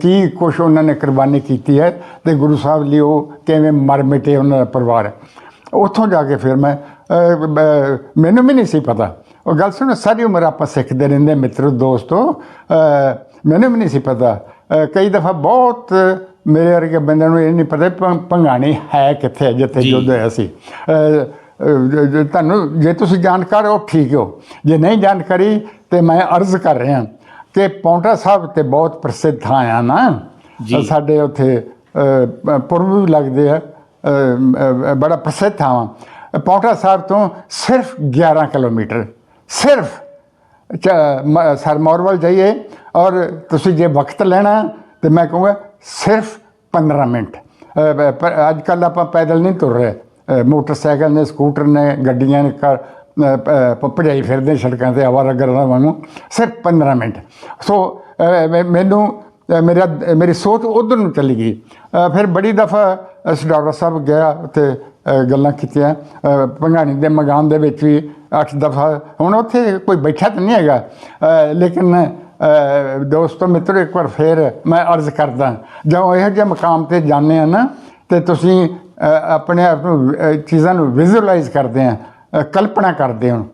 ਕੀ ਕੁਛ ਉਹਨਾਂ ਨੇ ਕੁਰਬਾਨੀ ਕੀਤੀ ਹੈ ਤੇ ਗੁਰੂ ਸਾਹਿਬ ਲਈ ਉਹ ਕਿਵੇਂ ਮਰ ਮਿਟੇ ਉਹਨਾਂ ਦਾ ਪਰਿਵਾਰ ਉੱਥੋਂ ਜਾ ਕੇ ਫਿਰ ਮੈਂ ਮੈਨੂੰ ਵੀ ਨਹੀਂ ਸੀ ਪਤਾ। ਉਹ ਗੱਲ ਸੁਣ ਸਾਰੀ ਉਮਰ ਆਪਾਂ ਸਿੱਖਦੇ ਰਹਿੰਦੇ ਮਿੱਤਰੋ ਦੋਸਤੋ ਮੈਨੂੰ ਵੀ ਨਹੀਂ ਸੀ ਪਤਾ ਕਈ ਦਫਾ ਬਹੁਤ ਮੇਰੇ ਵਰਗੇ ਬੰਦਿਆਂ ਨੂੰ ਇਹ ਨਹੀਂ ਪਤਾ ਭੰਗਾਣੀ ਹੈ ਕਿੱਥੇ ਜਿੱਥੇ ਜੀ। ਯੁੱਧ ਹੋਇਆ ਸੀ ਤੁਹਾਨੂੰ ਜੇ ਤੁਸੀਂ ਜਾਣਕਾਰ ਹੋ ਠੀਕ ਹੋ ਜੇ ਨਹੀਂ ਜਾਣਕਾਰੀ ਤੇ ਮੈਂ ਅਰਜ਼ ਕਰ ਰਿਹਾ ਕਿ ਪੌਂਟਾ ਸਾਹਿਬ ਤੇ ਬਹੁਤ ਪ੍ਰਸਿੱਧ ਥਾਂ ਆ ਨਾ। ਸਾਡੇ ਉੱਥੇ ਪੁਰਬ ਵੀ ਲੱਗਦੇ ਆ ਬੜਾ ਪ੍ਰਸਿੱਧ ਥਾਂ ਪੌਂਟਾ ਸਾਹਿਬ ਤੋਂ ਸਿਰਫ 11 ਕਿਲੋਮੀਟਰ ਸਿਰਫ ਚ- ਮ- ਸਰਮੌਰ ਵੱਲ ਜਾਈਏ ਔਰ ਤੁਸੀਂ ਜੇ ਵਕਤ ਲੈਣਾ ਤੇ ਮੈਂ ਕਹੂੰਗਾ ਸਿਰਫ 15 ਮਿੰਟ। ਅੱਜ ਕੱਲ ਆਪਾਂ ਪੈਦਲ ਨਹੀਂ ਤੁਰ ਰਹੇ। ਮੋਟਰਸਾਈਕਲ ਨੇ ਸਕੂਟਰ ਨੇ ਗੱਡੀਆਂ ਨੇ ਕਰ ਅ, ਭਜਾਈ ਫਿਰਦੇ ਸੜਕਾਂ ਤੇ ਆਵਾਰਾ ਗਰਾਂ ਵਾਂਗੂ। ਸਿਰਫ 15 ਮਿੰਟ। ਸੋ ਮੈਨੂੰ ਮੇਰਾ ਮੇਰੀ ਸੋਚ ਉਧਰ ਨੂੰ ਚਲੀ ਗਈ। ਫਿਰ ਬੜੀ ਦਫਾ ਅਸੀਂ ਡਾਕਟਰ ਸਾਹਿਬ ਗਿਆ ਉੱਥੇ ਗੱਲਾਂ ਕੀਤੀਆਂ। ਅ, ਦੇ ਮਕਾਨ ਦੇ ਵਿੱਚ ਵੀ ਅੱਠ ਦਫਾ। ਹੁਣ ਉੱਥੇ ਕੋਈ ਬੈਠਾ ਤਾਂ ਨਹੀਂ ਹੈਗਾ। ਲੇਕਿਨ ਦੋਸਤੋ, ਮਿੱਤਰੋ, ਇੱਕ ਵਾਰ ਫੇਰ ਮੈਂ ਅਰਜ਼ ਕਰਦਾ ਜਦੋਂ ਇਹੋ ਜਿਹੇ ਮਕਾਮ ਤੇ ਜਾਂਦੇ ਆ ਨਾ, ਤੇ ਤੁਸੀਂ ਆਪਣੇ ਆਪ ਨੂੰ ਚੀਜ਼ਾਂ ਨੂੰ ਵਿਜ਼ੂਅਲਾਈਜ਼ ਕਰਦੇ ਆ ਕਲਪਨਾ ਕਰਦੇ ਹੋ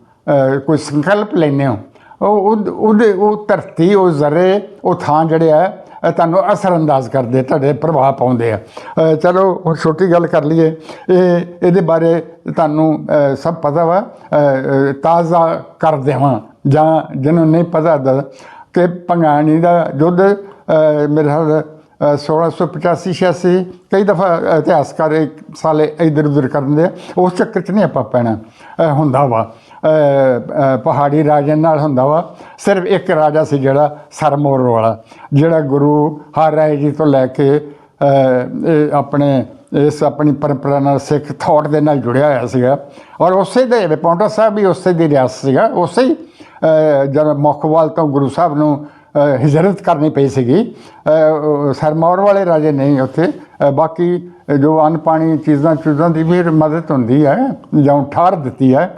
ਕੋਈ ਸੰਕਲਪ ਲੈਂਦੇ ਹੋ। ਉਹ, ਉਹਦੇ, ਉਹ ਧਰਤੀ, ਉਹ ਜ਼ਰੇ, ਉਹ ਥਾਂ ਜਿਹੜੇ ਆ ਤੁਹਾਨੂੰ ਅਸਰਅੰਦਾਜ਼ ਕਰਦੇ ਤੁਹਾਡੇ ਪ੍ਰਭਾਵ ਪਾਉਂਦੇ ਆ। ਚਲੋ ਹੁਣ ਛੋਟੀ ਗੱਲ ਕਰ ਲਈਏ। ਇਹ ਇਹਦੇ ਬਾਰੇ ਤੁਹਾਨੂੰ ਸਭ ਪਤਾ ਵਾ। ਤਾਜ਼ਾ ਕਰ ਦੇਵਾਂ ਜਾਂ ਜਿਹਨੂੰ ਨਹੀਂ ਪਤਾ ਦਾ ਕਿ ਭੰਗਾਣੀ ਦਾ ਯੁੱਧ ਅ, ਮੇਰੇ ਖਿਆਲ ਅ, 1685 86 ਕਈ ਦਫਾ ਇਤਿਹਾਸਕਾਰ ਇੱਕ ਸਾਲੇ ਇਧਰ ਉਧਰ ਕਰਦੇ ਆ। ਉਸ ਚੱਕਰ 'ਚ ਨਹੀਂ ਆਪਾਂ ਪੈਣਾ ਹੁੰਦਾ ਵਾ। ਪਹਾੜੀ ਰਾਜਿਆਂ ਨਾਲ ਹੁੰਦਾ ਵਾ। ਸਿਰਫ ਇੱਕ ਰਾਜਾ ਸੀ ਜਿਹੜਾ ਸਰਮੌਰ ਵਾਲਾ ਜਿਹੜਾ ਗੁਰੂ ਹਰ ਰਾਏ ਜੀ ਤੋਂ ਲੈ ਕੇ ਇਹ ਆਪਣੇ ਇਸ ਆਪਣੀ ਪਰੰਪਰਾ ਨਾਲ ਸਿੱਖ ਥਾਟ ਦੇ ਨਾਲ ਜੁੜਿਆ ਹੋਇਆ ਸੀਗਾ। ਔਰ ਉਸੇ ਦੇ ਪੌਂਟਾ ਸਾਹਿਬ ਵੀ ਉਸੇ ਦੀ ਰਿਆਸਤ ਸੀਗਾ। ਉਸੇ ਹੀ ਅ, ਜਦ ਮੁਖਵਾਲ ਤੋਂ ਗੁਰੂ ਸਾਹਿਬ ਨੂੰ ਹਿਜਰਤ ਕਰਨੀ ਪਈ ਸੀਗੀ ਸਰਮੌਰ ਵਾਲੇ ਰਾਜੇ ਨਹੀਂ ਉੱਥੇ। ਬਾਕੀ ਜੋ ਅੰਨ ਪਾਣੀ ਚੀਜ਼ਾਂ ਚੀਜ਼ਾਂ ਦੀ ਵੀ ਮਦਦ ਹੁੰਦੀ ਹੈ ਜਾਂ ਠਾਰ ਦਿੱਤੀ ਹੈ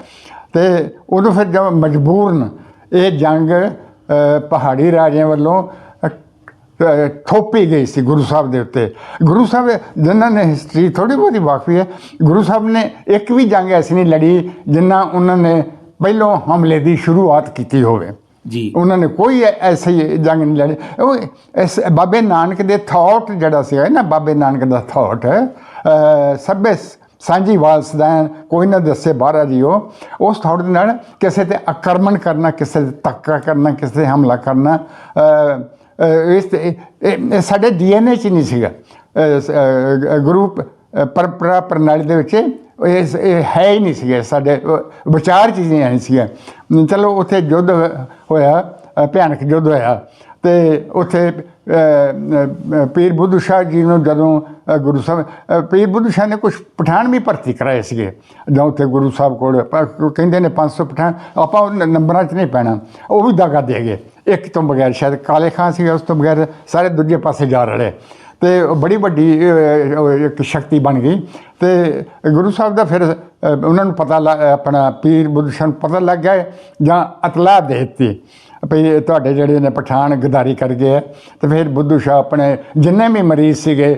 ਤੇ ਉਦੋਂ ਫਿਰ ਜਦ ਮਜਬੂਰਨ ਇਹ ਜੰਗ ਪਹਾੜੀ ਰਾਜਿਆਂ ਵੱਲੋਂ ਥੋਪੀ ਗਈ ਸੀ ਗੁਰੂ ਸਾਹਿਬ ਦੇ ਉੱਤੇ। ਗੁਰੂ ਸਾਹਿਬ ਜਿਨ੍ਹਾਂ ਨੇ ਹਿਸਟਰੀ ਥੋੜੀ ਬਹੁਤੀ ਵਾਕਫੀ ਹੈ ਗੁਰੂ ਸਾਹਿਬ ਨੇ ਇੱਕ ਵੀ ਜੰਗ ਐਸੀ ਨਹੀਂ ਲੜੀ ਜਿੰਨਾ ਉਹਨਾਂ ਨੇ ਪਹਿਲੋਂ ਹਮਲੇ ਦੀ ਸ਼ੁਰੂਆਤ ਕੀਤੀ ਹੋਵੇ। ਜੀ। ਉਹਨਾਂ ਨੇ ਕੋਈ ਐਸੀ ਜੰਗ ਨਹੀਂ ਲੜੀ। ਉਹ ਇਸ ਬਾਬੇ ਨਾਨਕ ਦੇ ਥਾਟ ਜਿਹੜਾ ਸੀ ਨਾ ਬਾਬੇ ਨਾਨਕ ਦਾ ਥਾਟ ਸਭੇ ਸਾਂਝੀ ਵਾਲਸਦਾਨ ਕੋਈ ਨਾ ਦੱਸੇ ਬਾਹਰਾ ਜੀ ਉਹ ਉਸ ਥਾਟ ਦੇ ਨਾਲ ਕਿਸੇ ਤੇ ਆਕਰਮਣ ਕਰਨਾ ਕਿਸੇ ਤੇ ਧੱਕਾ ਕਰਨਾ ਕਿਸੇ ਤੇ ਹਮਲਾ ਕਰਨਾ ਇਸ ਤੇ- ਇਹ ਇਹ ਸਾਡੇ ਡੀਐਨਏ ਚ ਨਹੀਂ ਸੀਗਾ। ਅ, ਸ- ਗੁਰੂ ਪਰੰਪਰਾ ਪ੍ਰਣਾਲੀ ਦੇ ਵਿੱਚ ਇਹ ਹੈ ਹੀ ਨਹੀਂ ਸੀਗੇ। ਸਾਡੇ ਵਿਚਾਰ ਚੀਜ਼ਾਂ ਨਹੀਂ ਸੀਗੀਆਂ ਅਮ ਚਲੋ ਉੱਥੇ ਯੁੱਧ ਹੋਇਆ ਭਿਆਨਕ ਯੁੱਧ ਹੋਇਆ ਤੇ ਉੱਥੇ ਪੀਰ ਬੁੱਧ ਸ਼ਾਹ ਜੀ ਨੂੰ ਜਦੋਂ ਗੁਰੂ ਸਾਹਿਬ ਪੀਰ ਬੁੱਧ ਸ਼ਾਹ ਨੇ ਕੁਝ ਪਠਾਨ ਵੀ ਭਰਤੀ ਕਰਾਏ ਸੀਗੇ। ਜਦੋਂ ਉੱਥੇ ਗੁਰੂ ਸਾਹਿਬ ਕੋਲ ਕਹਿੰਦੇ ਨੇ 500 ਪਠਾਨ, ਆਪਾਂ ਉਹ ਨੰਬਰਾਂ 'ਚ ਨਹੀਂ ਪੈਣਾ। ਉਹ ਵੀ ਦਾਗਾ ਦੇ ਗਏ। ਇੱਕ ਤੋਂ ਬਗੈਰ ਸ਼ਾਇਦ ਕਾਲੇ ਖਾਂ ਸੀ ਉਸ ਤੋਂ ਬਗੈਰ ਸਾਰੇ ਦੂਜੇ ਪਾਸੇ ਜਾ ਰਲੇ। ਤੇ ਬੜੀ ਵੱਡੀ ਇੱਕ ਸ਼ਕਤੀ ਬਣ ਗਈ। ਤੇ ਗੁਰੂ ਸਾਹਿਬ ਦਾ ਫਿਰ ਉਹਨਾਂ ਨੂੰ ਪਤਾ ਲੱਗ- ਆਪਣਾ ਪੀਰ ਬੁੱਧ ਸ਼ਾਹ ਨੂੰ ਪਤਾ ਲੱਗ ਗਿਆ ਜਾਂ ਇਤਲਾਹ ਦੇ ਦਿੱਤੀ। ਵੀ ਇਹ ਤੁਹਾਡੇ ਜਿਹੜੇ ਨੇ ਪਠਾਨ ਗਦਾਰੀ ਕਰ ਗਏ ਆ, ਤੇ ਫਿਰ ਬੁੱਧੂ ਸ਼ਾਹ ਆਪਣੇ ਜਿੰਨੇ ਵੀ ਮਰੀਜ਼ ਸੀਗੇ,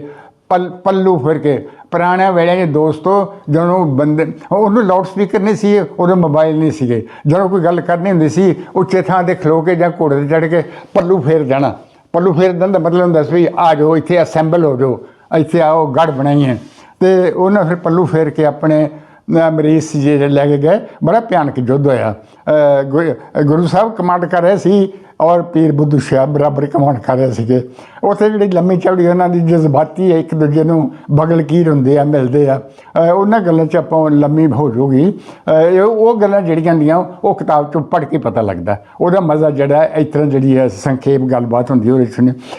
ਪਲ, ਪੱਲੂ ਫਿਰ ਕੇ, ਪੁਰਾਣੇ ਵੇਲੇ ਦੇ ਦੋਸਤੋ, ਜਦੋਂ ਬੰਦੇ ਉਹਨੂੰ ਲਾਊਡ ਸਪੀਕਰ ਨਹੀਂ ਸੀ ਉਹਦੇ ਮੋਬਾਈਲ ਨਹੀਂ ਸੀਗੇ। ਜਦੋਂ ਕੋਈ ਗੱਲ ਕਰਨੀ ਹੁੰਦੀ ਸੀ ਉੱਚੇ ਥਾਂ ਤੇ ਖਲੋ ਕੇ ਜਾਂ ਘੋੜੇ ਤੇ ਚੜ ਕੇ ਪੱਲੂ ਫੇਰ ਜਾਣਾ। ਪੱਲੂ ਫੇਰ ਦਾ ਮਤਲਬ ਹੁੰਦਾ ਸੀ ਵੀ ਆ ਜਾਓ, ਇੱਥੇ ਅਸੈਂਬਲ ਹੋ ਜਾਓ, ਇੱਥੇ ਆਓ ਗੜ ਬਣਾਈ ਹੈ ਤੇ ਉਹਨਾਂ ਫਿਰ ਪੱਲੂ ਫੇਰ ਕੇ ਆਪਣੇ ਅ, ਮਰੀਜ਼ ਸੀ ਜਿਹੜੇ ਲੈ ਕੇ ਗਏ ਬੜਾ ਭਿਆਨਕ ਯੁੱਧ ਹੋਇਆ। ਗੁ- ਗੁਰੂ ਸਾਹਿਬ ਕਮਾਂਡ ਕਰ ਰਹੇ ਸੀ ਔਰ ਪੀਰ ਬੁੱਧੂ ਸ਼ਾਹ ਬਰਾਬਰ ਕਮਾਂਡ ਕਰ ਰਹੇ ਸੀਗੇ। ਉੱਥੇ ਜਿਹੜੀ ਲੰਮੀ ਚੌੜੀ ਉਹਨਾਂ ਦੀ ਜਜ਼ਬਾਤੀ ਹੈ ਇੱਕ ਦੂਜੇ ਨੂੰ ਬਗਲ ਕੀਰ ਹੁੰਦੇ ਆ ਮਿਲਦੇ ਆ। ਉਹਨਾਂ ਗੱਲਾਂ 'ਚ ਆਪਾਂ ਲੰਮੀ ਹੋ ਜੂਗੀ। ਉਹ ਗੱਲਾਂ ਜਿਹੜੀਆਂ ਹੁੰਦੀਆਂ ਉਹ ਕਿਤਾਬ 'ਚੋਂ ਪੜ੍ਹ ਕੇ ਪਤਾ ਲੱਗਦਾ। ਉਹਦਾ ਮਜ਼ਾ ਜਿਹੜਾ ਇਸ ਤਰ੍ਹਾਂ ਜਿਹੜੀ ਹੈ ਸੰਖੇਪ ਗੱਲਬਾਤ ਹੁੰਦੀ ਉਹਦੇ 'ਚ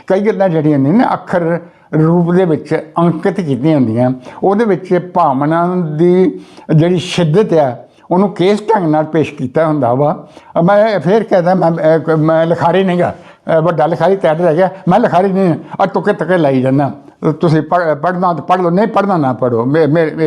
ਕਈ ਗੱਲਾਂ ਜਿਹੜੀਆਂ ਨੇ ਨਾ ਅੱਖਰ ਰੂਪ ਦੇ ਵਿੱਚ ਅੰਕਿਤ ਕੀਤੀਆਂ ਹੁੰਦੀਆਂ। ਉਹਦੇ ਵਿੱਚ ਭਾਵਨਾ ਦੀ ਜਿਹੜੀ ਸ਼ਿੱਦਤ ਆ, ਉਹਨੂੰ ਕਿਸ ਢੰਗ ਨਾਲ ਪੇਸ਼ ਕੀਤਾ ਹੁੰਦਾ ਵਾ? ਅਹ ਮੈਂ ਫੇਰ ਕਹਿੰਦਾ, ਮੈਂ ਮੈਂ ਲਿਖਾਰੀ ਨਹੀਂਗਾ ਵੱਡਾ ਲਿਖਾਰੀ ਤਿਆਰ ਰਹਿ ਗਿਆ। ਮੈਂ ਲਿਖਾਰੀ ਨਹੀਂ ਆ ਤੁਕੇ ਤਕੇ ਲਾਈ ਜਾਂਦਾ। ਤੁਸੀਂ ਪੜ੍ਹਨਾ ਤਾਂ ਪੜ੍ਹ ਲਓ, ਨਹੀਂ ਪੜ੍ਹਨਾ ਨਾ ਪੜੋ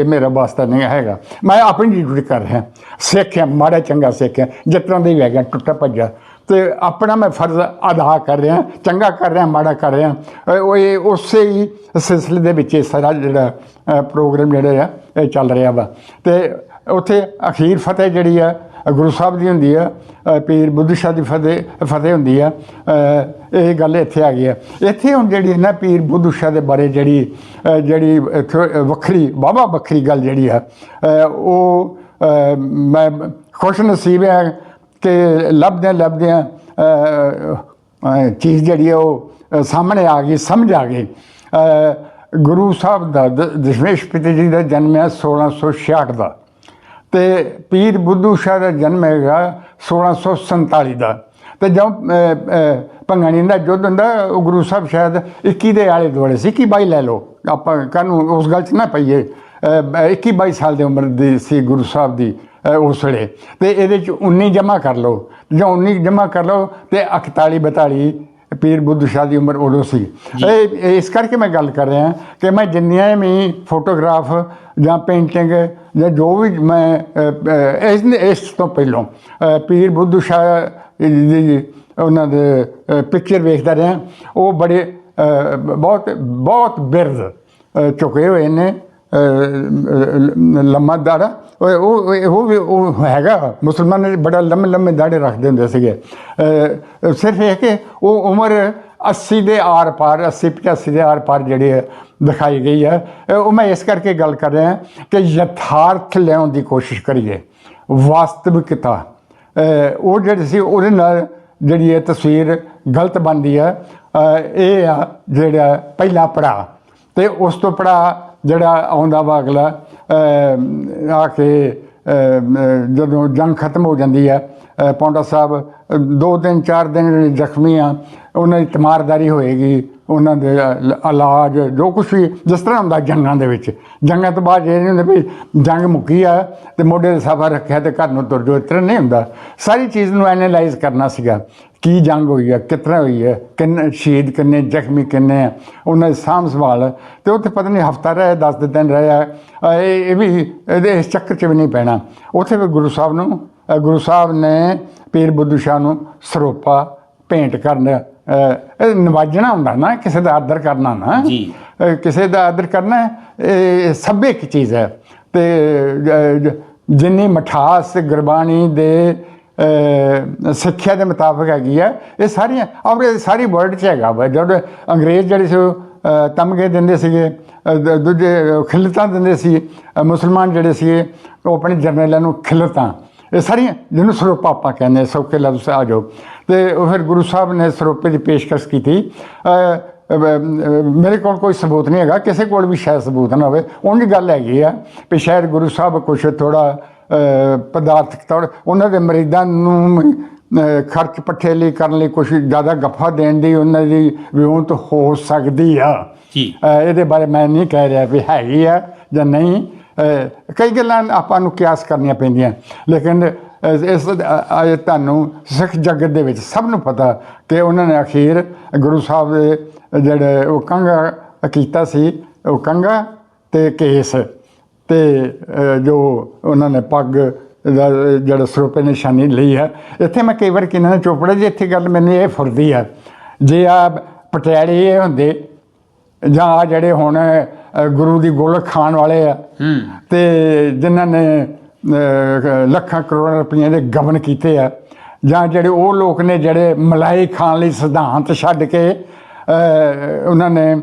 ਮੇਰਾ ਵਾਸਤਾ ਨਹੀਂ ਹੈਗਾ। ਮੈਂ ਆਪਣੀ ਡਿਊਟੀ ਕਰ ਰਿਹਾ। ਸਿੱਖਿਆ ਮਾੜਾ ਚੰਗਾ ਸਿੱਖਿਆ ਜਿਸ ਤਰ੍ਹਾਂ ਦੇ ਵੀ ਹੈਗਾ, ਟੁੱਟਾ ਭੱਜਾ। ਤੇ ਆਪਣਾ ਮੈਂ ਫਰਜ਼ ਅਦਾ ਕਰ ਰਿਹਾ, ਚੰਗਾ ਕਰ ਰਿਹਾ, ਮਾੜਾ ਕਰ ਰਿਹਾ। ਉਹ ਇਹ ਉਸੇ ਹੀ ਸਿਲਸਿਲੇ ਦੇ ਵਿੱਚ ਇਹ ਸਾਰਾ ਜਿਹੜਾ ਪ੍ਰੋਗਰਾਮ ਜਿਹੜਾ ਆ, ਇਹ ਚੱਲ ਰਿਹਾ ਵਾ। ਤੇ ਉੱਥੇ ਅਖੀਰ ਫਤਿਹ ਜਿਹੜੀ ਆ, ਗੁਰੂ ਸਾਹਿਬ ਦੀ ਹੁੰਦੀ ਆ ਪੀਰ ਬੁੱਧ ਸ਼ਾਹ ਦੀ ਫਤਿਹ ਫਤਿਹ ਹੁੰਦੀ ਆ। ਇਹ ਗੱਲ ਇੱਥੇ ਆ ਗਈ ਆ। ਇੱਥੇ ਹੁਣ ਜਿਹੜੀ ਨਾ ਪੀਰ ਬੁੱਧ ਸ਼ਾਹ ਦੇ ਬਾਰੇ ਜਿਹੜੀ ਜਿਹੜੀ ਵੱਖਰੀ ਬਾਬਾ ਵੱਖਰੀ ਗੱਲ ਜਿਹੜੀ ਆ ਉਹ ਮੈਂ ਖੁਸ਼ ਨਸੀਬ ਹੈ ਕਿ ਲੱਭਦਿਆਂ ਲੱਭਦਿਆਂ ਚੀਜ਼ ਜਿਹੜੀ ਹੈ ਉਹ ਸਾਹਮਣੇ ਆ ਗਈ ਸਮਝ ਆ ਗਈ। ਗੁਰੂ ਸਾਹਿਬ ਦਾ ਦਸ਼ਮੇਸ਼ ਪਿਤਾ ਜੀ ਦਾ ਜਨਮ ਹੈ 1666 ਦਾ ਤੇ ਪੀਰ ਬੁੱਧੂ ਸ਼ਾਹ ਦਾ ਜਨਮ ਹੈਗਾ 1647 ਦਾ। ਤੇ ਜਦ ਭੰਗਾਣੀ ਦਾ ਯੁੱਧ ਹੁੰਦਾ ਉਹ ਗੁਰੂ ਸਾਹਿਬ ਸ਼ਾਇਦ 21 ਦੇ ਆਲੇ ਦੁਆਲੇ ਸੀ ਕਿ ਬਾਈ ਲੈ ਲਓ। ਆਪਾਂ ਕਾਨੂੰ ਉਸ ਗੱਲ 'ਚ ਨਾ ਪਈਏ। ਅਹ, 21 22 ਸਾਲ ਦੀ ਉਮਰ ਦੀ ਸੀ ਗੁਰੂ ਸਾਹਿਬ ਦੀ। ਉਸ ਵੇਲੇ। ਤੇ ਇਹਦੇ 'ਚ 19 ਜਮ੍ਹਾਂ ਕਰ ਲਓ। ਜਾਂ 19 ਜਮ੍ਹਾਂ ਕਰ ਲਓ ਤੇ 41 42 ਪੀਰ ਬੁੱਧ ਸ਼ਾਹ ਦੀ ਉਮਰ ਉਦੋਂ ਸੀ। ਇਹ ਇਸ ਕਰਕੇ ਮੈਂ ਗੱਲ ਕਰ ਰਿਹਾ ਕਿ ਮੈਂ ਜਿੰਨੀਆਂ ਵੀ ਫੋਟੋਗ੍ਰਾਫ ਜਾਂ ਪੇਂਟਿੰਗ ਜਾਂ ਜੋ ਵੀ ਮੈਂ ਇਸ ਇਸ ਤੋਂ ਪਹਿਲਾਂ ਪੀਰ ਬੁੱਧ ਸ਼ਾਹ ਦੀ ਉਹਨਾਂ ਦੇ ਪਿਕਚਰ ਵੇਖਦਾ ਰਿਹਾ। ਉਹ ਬੜੇ ਬਹੁਤ ਬਹੁਤ ਬਿਰਧ ਅ, ਝੁਕੇ ਹੋਏ ਨੇ। ਲੰਮਾ ਦਾੜਾ। ਉਹ ਉਹ ਉਹ ਹੈਗਾ। ਮੁਸਲਮਾਨ ਬੜਾ ਲੰਮੇ ਲੰਮੇ ਦਾੜੇ ਰੱਖਦੇ ਹੁੰਦੇ ਸੀਗੇ। ਸਿਰਫ ਇਹ ਕਿ ਉਹ ਉਮਰ 80 ਦੇ ਆਰ ਪਾਰ 80 85 ਦੇ ਆਰ ਪਾਰ ਜਿਹੜੀ ਹੈ ਦਿਖਾਈ ਗਈ ਹੈ। ਉਹ ਮੈਂ ਇਸ ਕਰਕੇ ਗੱਲ ਕਰ ਰਿਹਾ ਕਿ ਯਥਾਰਥ ਲਿਆਉਣ ਦੀ ਕੋਸ਼ਿਸ਼ ਕਰੀਏ। ਵਾਸਤਵਿਕਤਾ। ਅ, ਉਹ ਜਿਹੜੀ ਸੀ ਉਹਦੇ ਨਾਲ ਜਿਹੜੀ ਇਹ ਤਸਵੀਰ ਗਲਤ ਬਣਦੀ ਹੈ। ਇਹ ਆ ਜਿਹੜਾ ਪਹਿਲਾ ਪੜਾ ਤੇ ਉਸ ਤੋਂ ਪੜਾ ਜਿਹੜਾ ਆਉਂਦਾ ਵਾ ਅਗਲਾ ਆ ਕੇ ਜਦੋਂ ਜੰਗ ਖਤਮ ਹੋ ਜਾਂਦੀ ਹੈ ਪੌਂਡਾ ਸਾਹਿਬ, ਦੋ ਦਿਨ, ਚਾਰ ਦਿਨ ਜ਼ਖਮੀ ਆ, ਉਹਨਾਂ ਦੀ ਤਮਾਰਦਾਰੀ ਹੋਏਗੀ, ਉਹਨਾਂ ਦੇ ਇਲਾਜ, ਜੋ ਕੁਝ ਵੀ, ਜਿਸ ਤਰ੍ਹਾਂ ਹੁੰਦਾ ਜੰਗਾਂ ਦੇ ਵਿੱਚ। ਜੰਗਾਂ ਤੋਂ ਬਾਅਦ ਇਹ ਨਹੀਂ ਹੁੰਦਾ ਵੀ ਜੰਗ ਮੁੱਕੀ ਆ, ਤੇ ਮੋਢੇ ਦੇ ਸਫ਼ਰ ਰੱਖਿਆ ਤੇ ਘਰ ਨੂੰ ਤੁਰ ਜਾਓ, ਇਸ ਤਰ੍ਹਾਂ ਨਹੀਂ ਹੁੰਦਾ। ਸਾਰੀ ਚੀਜ਼ ਨੂੰ ਐਨਾਲਾਈਜ਼ ਕਰਨਾ ਸੀਗਾ। ਕੀ ਜੰਗ ਹੋਈ ਹੈ ਕਿਤਨਾ ਹੋਈ ਹੈ ਕਿੰਨੇ ਸ਼ਹੀਦ ਕਿੰਨੇ ਜ਼ਖਮੀ ਕਿੰਨੇ ਆ ਉਹਨਾਂ ਦੀ ਸਾਂਭ ਸੰਭਾਲ। ਤੇ ਉੱਥੇ ਪਤਾ ਨਹੀਂ ਹਫਤਾ ਰਿਹਾ 10 ਦਿਨ ਰਿਹਾ ਅ, ਇਹ ਇਹ ਵੀ ਇਹਦੇ ਇਸ ਚੱਕਰ 'ਚ ਵੀ ਨਹੀਂ ਪੈਣਾ। ਉੱਥੇ ਵੀ ਗੁਰੂ ਸਾਹਿਬ ਨੂੰ ਗੁਰੂ ਸਾਹਿਬ ਨੇ ਪੀਰ ਬੁੱਧੂ ਸ਼ਾਹ ਨੂੰ ਸਰੋਪਾ ਭੇਂਟ ਕਰਨ ਇਹ ਨਵਾਜਣਾ ਹੁੰਦਾ ਨਾ ਕਿਸੇ ਦਾ ਆਦਰ ਕਰਨਾ ਨਾ। ਜੀ। ਕਿਸੇ ਦਾ ਆਦਰ ਕਰਨਾ ਇਹ ਸਭਿਅਕ ਚੀਜ਼ ਹੈ। ਤੇ ਜਿੰਨੀ ਮਠਾਸ ਗੁਰਬਾਣੀ ਦੇ ਸਿੱਖਿਆ ਦੇ ਮੁਤਾਬਕ ਹੈਗੀ ਹੈ ਇਹ ਸਾਰੀਆਂ ਔਰ ਇਹ ਸਾਰੀ ਵਰਲਡ 'ਚ ਹੈਗਾ ਵਾ। ਜਦ ਅੰਗਰੇਜ਼ ਜਿਹੜੇ ਸੀ ਉਹ, ਤਮਗੇ ਦਿੰਦੇ ਸੀਗੇ ਦੂਜੇ ਖਿਲਤਾਂ ਦਿੰਦੇ ਸੀ ਮੁਸਲਮਾਨ ਜਿਹੜੇ ਸੀ ਉਹ ਆਪਣੇ ਜਰਨੈਲਾਂ ਨੂੰ ਖਿਲਤਾਂ। ਇਹ ਸਾਰੀਆਂ ਜਿਹਨੂੰ ਸਰੋਪਾ ਆਪਾਂ ਕਹਿੰਦੇ ਹਾਂ, ਸੌਖੇ ਲਫ਼ਜ਼ ਆ ਜਾਓ। ਤੇ ਉਹ ਫਿਰ ਗੁਰੂ ਸਾਹਿਬ ਨੇ ਸਰੋਪੇ ਦੀ ਪੇਸ਼ਕਸ਼ ਕੀਤੀ। ਮੇਰੇ ਕੋਲ ਕੋਈ ਸਬੂਤ ਨਹੀਂ ਹੈਗਾ। ਕਿਸੇ ਕੋਲ ਵੀ ਸ਼ਾਇਦ ਸਬੂਤ ਨਾ ਹੋਵੇ। ਉਹਦੀ ਗੱਲ ਹੈਗੀ ਆ ਵੀ ਸ਼ਾਇਦ ਗੁਰੂ ਸਾਹਿਬ ਕੁਛ ਥੋੜਾ ਪਦਾਰਥਕ ਤੌਰ ਉਹਨਾਂ ਦੇ ਮਰੀਜ਼ਾਂ ਨੂੰ ਖਰਚ ਪੱਠੇ ਲਈ ਕਰਨ ਲਈ ਕੁਛ ਜ਼ਿਆਦਾ ਗੱਫਾ ਦੇਣ ਦੀ ਉਹਨਾਂ ਦੀ ਵਿਉਂਤ ਹੋ ਸਕਦੀ ਆ। ਜੀ। ਇਹਦੇ ਬਾਰੇ ਮੈਂ ਨਹੀਂ ਕਹਿ ਰਿਹਾ ਵੀ ਹੈਗੀ ਆ ਜਾਂ ਨਹੀਂ। ਕਈ ਗੱਲਾਂ ਆਪਾਂ ਨੂੰ ਕਿਆਸ ਕਰਨੀਆਂ ਪੈਂਦੀਆਂ। ਲੇਕਿਨ ਇਸ ਤੁਹਾਨੂੰ ਸਿੱਖ ਜਗਤ ਦੇ ਵਿੱਚ ਸਭ ਨੂੰ ਪਤਾ ਕਿ ਉਹਨਾਂ ਨੇ ਅਖੀਰ ਗੁਰੂ ਸਾਹਿਬ ਦੇ ਜਿਹੜੇ ਉਹ ਕੰਗਾ ਕੀਤਾ ਸੀ ਉਹ ਕੰਗਾ ਤੇ ਕੇਸ। ਤੇ ਜੋ ਉਹਨਾਂ ਨੇ ਪੱਗ ਦਾ ਜਿਹੜਾ ਸਰੂਪੇ ਨਿਸ਼ਾਨੀ ਲਈ ਹੈ। ਇੱਥੇ ਮੈਂ ਕਈ ਵਾਰ ਕਿਨਾਂ ਚੋਪੜਾ ਜੀ ਇੱਥੇ ਗੱਲ ਮੈਨੂੰ ਇਹ ਫੁਰਦੀ ਆ ਜੇ ਆ ਪਟਿਆਲੇ ਇਹ ਹੁੰਦੇ ਜਾਂ ਆਹ ਜਿਹੜੇ ਹੁਣ ਗੁਰੂ ਦੀ ਗੋਲਕ ਖਾਣ ਵਾਲੇ ਆ ਹੂੰ। ਤੇ ਜਿਨ੍ਹਾਂ ਨੇ ਲੱਖਾਂ ਕਰੋੜਾਂ ਰੁਪਈਆ ਦੇ ਗਬਨ ਕੀਤੇ ਆ ਜਾਂ ਜਿਹੜੇ ਉਹ ਲੋਕ ਨੇ ਜਿਹੜੇ ਮਲਾਈ ਖਾਣ ਲਈ ਸਿਧਾਂਤ ਛੱਡ ਕੇ ਉਹਨਾਂ ਨੇ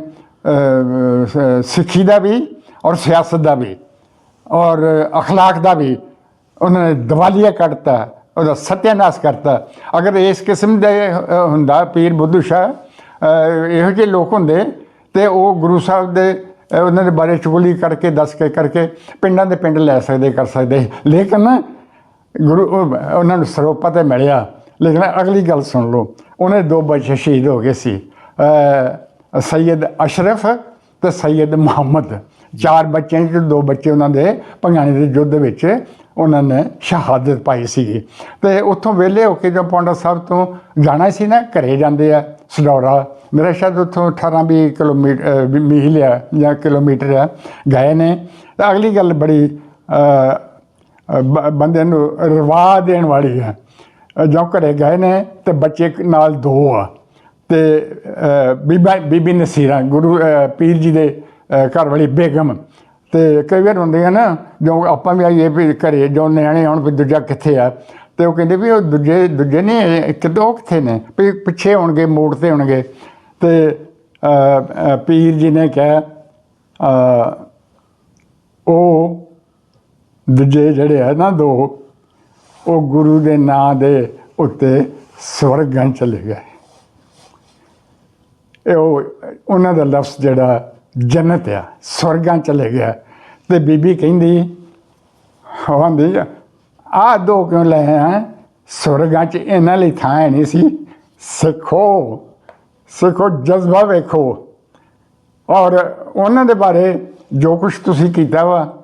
ਸਿੱਖੀ ਦਾ ਵੀ ਔਰ ਸਿਆਸਤ ਦਾ ਵੀ ਔਰ ਅਖਲਾਕ ਦਾ ਵੀ ਉਹਨਾਂ ਨੇ ਦਿਵਾਲੀਆ ਕੱਢਤਾ ਉਹਦਾ ਸਤਿਆਨਾਸ਼ ਕਰਤਾ। ਅਗਰ ਇਸ ਕਿਸਮ ਦੇ ਹੁੰਦਾ ਪੀਰ ਬੁੱਧੂ ਸ਼ਾਹ ਇਹੋ ਜਿਹੇ ਲੋਕ ਹੁੰਦੇ ਤੇ ਉਹ ਗੁਰੂ ਸਾਹਿਬ ਦੇ ਉਹਨਾਂ ਦੇ ਬਾਰੇ ਚੁਗਲੀ ਕਰਕੇ ਦੱਸ ਕੇ ਕਰਕੇ ਪਿੰਡਾਂ ਦੇ ਪਿੰਡ ਲੈ ਸਕਦੇ ਕਰ ਸਕਦੇ। ਲੇਕਿਨ ਗੁਰੂ ਉਹਨਾਂ ਨੂੰ ਸਰੋਪਾ ਤੇ ਮਿਲਿਆ। ਲੇਕਿਨ ਅਗਲੀ ਗੱਲ ਸੁਣ ਲਓ ਉਹਨੇ ਦੋ ਬੱਚੇ ਸ਼ਹੀਦ ਹੋ ਗਏ ਸੀ ਅ, ਅਸ਼ਰਫ ਤੇ ਸੈਯਦ ਮੁਹੰਮਦ। ਚਾਰ ਬੱਚਿਆਂ ਚ ਦੋ ਬੱਚੇ ਉਹਨਾਂ ਦੇ ਭੰਗਾਣੀ ਦੇ ਯੁੱਧ ਵਿੱਚ ਉਹਨਾਂ ਨੇ ਸ਼ਹਾਦਤ ਪਾਈ ਸੀਗੀ। ਤੇ ਉੱਥੋਂ ਵਿਹਲੇ ਹੋ ਕੇ ਜੋ ਪੌਂਡਾ ਸਾਹਿਬ ਤੋਂ ਜਾਣਾ ਸੀ ਨਾ ਘਰੇ ਜਾਂਦੇ ਆ ਸਡੌਰਾ। ਮੇਰਾ ਸ਼ਾਇਦ ਉੱਥੋਂ 18 20 ਕਿਲੋਮੀਟਰ ਮੀਲ ਆ ਜਾਂ ਕਿਲੋਮੀਟਰ ਆ ਗਏ ਨੇ। ਤਾਂ ਅਗਲੀ ਗੱਲ ਬੜੀ ਬ- ਬੰਦੇ ਨੂੰ ਰਵਾ ਦੇਣ ਵਾਲੀ ਹੈ ਅ, ਘਰੇ ਗਏ ਨੇ ਤੇ ਬੱਚੇ ਨਾਲ ਦੋ ਆ। ਤੇ ਬੀਬਾ ਬੀਬੀ ਨਸੀਰਾ ਗੁਰੂ ਪੀਰ ਜੀ ਦੇ ਘਰ ਵਾਲੀ ਬੇਗਮ। ਤੇ ਕਈ ਵਾਰ ਹੁੰਦੀਆਂ ਨਾ, ਜੋ ਆਪਾਂ ਵੀ ਆਈਏ ਵੀ ਘਰੇ, ਜੋ ਨਿਆਣੇ ਆਉਣ ਵੀ ਦੂਜਾ ਕਿੱਥੇ ਆ, ਤੇ ਉਹ ਕਹਿੰਦੇ ਵੀ ਉਹ ਦੂਜੇ ਦੂਜੇ ਨਹੀਂ ਕਿਦੋਂ ਕਿੱਥੇ ਨੇ, ਵੀ ਪਿੱਛੇ ਹੋਣਗੇ, ਮੋੜ ਤੇ ਹੋਣਗੇ। ਤੇ ਪੀਰ ਜੀ ਨੇ ਕਿਹਾ ਉਹ ਦੂਜੇ ਜਿਹੜੇ ਆ ਨਾ ਦੋ, ਉਹ ਗੁਰੂ ਦੇ ਨਾਂ ਦੇ ਉੱਤੇ ਸਵਰਗਾਂ ਚਲੇ ਗਏ। ਇਹ ਉਹਨਾਂ ਦਾ ਲਫ਼ਜ਼ ਜਿਹੜਾ ਜੰਨਤ ਆ, ਸਵਰਗਾਂ ਚਲੇ ਗਿਆ। ਤੇ ਬੀਬੀ ਕਹਿੰਦੀ ਹਵਾਂਦੀ ਆ ਦੋ ਕਿਉਂ ਲੈ ਆ ਸਵਰਗਾਂ ਚ ਇਹਨਾਂ ਲਈ ਥਾਂ ਹੈ ਨਹੀਂ ਸੀ। ਸਿੱਖੋ ਸਿੱਖੋ, ਜਜ਼ਬਾ ਵੇਖੋ। ਔਰ ਉਹਨਾਂ ਦੇ ਬਾਰੇ ਜੋ ਕੁਝ ਤੁਸੀਂ ਕੀਤਾ ਵਾ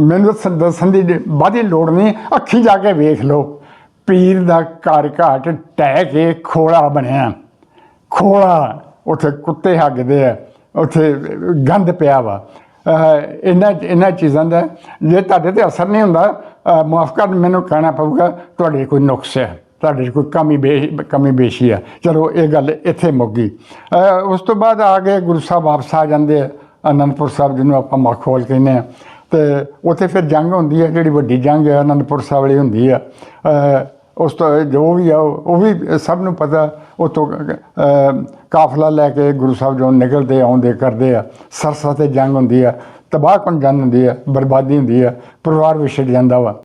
ਮੈਨੂੰ ਦੱਸਣ- ਦੀ ਵਾਦੀ ਲੋੜ ਨਹੀਂ, ਅੱਖੀ ਜਾ ਕੇ ਵੇਖ ਲਓ। ਪੀਰ ਦਾ ਘਰ ਘਾਟ ਟਹਿ ਕੇ ਖੋਲਾ ਬਣਿਆ। ਖੋਲਾ ਉੱਥੇ ਕੁੱਤੇ ਹੱਗਦੇ ਆ। ਉੱਥੇ ਗੰਦ ਪਿਆ ਵਾ। ਇਹਨਾਂ ਇਹਨਾਂ ਚੀਜ਼ਾਂ ਦਾ ਜੇ ਤੁਹਾਡੇ ਤੇ ਅਸਰ ਨਹੀਂ ਹੁੰਦਾ ਮਾਫ ਕਰ, ਮੈਨੂੰ ਕਹਿਣਾ ਪਊਗਾ, ਤੁਹਾਡੇ ਕੋਈ ਨੁਕਸ ਹੈ, ਤੁਹਾਡੇ 'ਚ ਕੋਈ ਕਮੀ ਬੇ, ਕਮੀ ਬੇਸ਼ੀ ਆ ਚਲੋ, ਇਹ ਗੱਲ ਇੱਥੇ ਮੁੱਕ ਗਈ। ਉਸ ਤੋਂ ਬਾਅਦ ਆ ਗਏ ਗੁਰੂ ਸਾਹਿਬ ਵਾਪਸ ਆ ਜਾਂਦੇ ਆ, ਅਨੰਦਪੁਰ ਸਾਹਿਬ, ਜਿਹਨੂੰ ਆਪਾਂ ਮਖੌਲ ਕਹਿੰਦੇ ਆ। ਤੇ ਉੱਥੇ ਫਿਰ ਜੰਗ ਹੁੰਦੀ ਹੈ, ਜਿਹੜੀ ਵੱਡੀ ਜੰਗ ਹੈ, ਅਨੰਦਪੁਰ ਸਾਹਿਬ ਵਾਲੀ ਹੁੰਦੀ ਆ। ਉਸ ਤੋਂ ਜੋ ਵੀ ਆ, ਉਹ ਵੀ ਸਭ ਨੂੰ ਪਤਾ ਉਹ ਕਾਫਲਾ ਲੈ ਕੇ ਗੁਰੂ ਸਾਹਿਬ ਜੋ ਨਿਕਲਦੇ, ਆਉਂਦੇ, ਕਰਦੇ ਆ, ਸਰਸਾ ਤੇ ਜੰਗ ਹੁੰਦੀ ਆ, ਤਬਾਹ ਕਨ ਜੰਗ ਹੁੰਦੀ ਆ, ਬਰਬਾਦੀ ਹੁੰਦੀ ਆ, ਪਰਿਵਾਰ ਵਿਛੜ ਜਾਂਦਾ ਵਾ।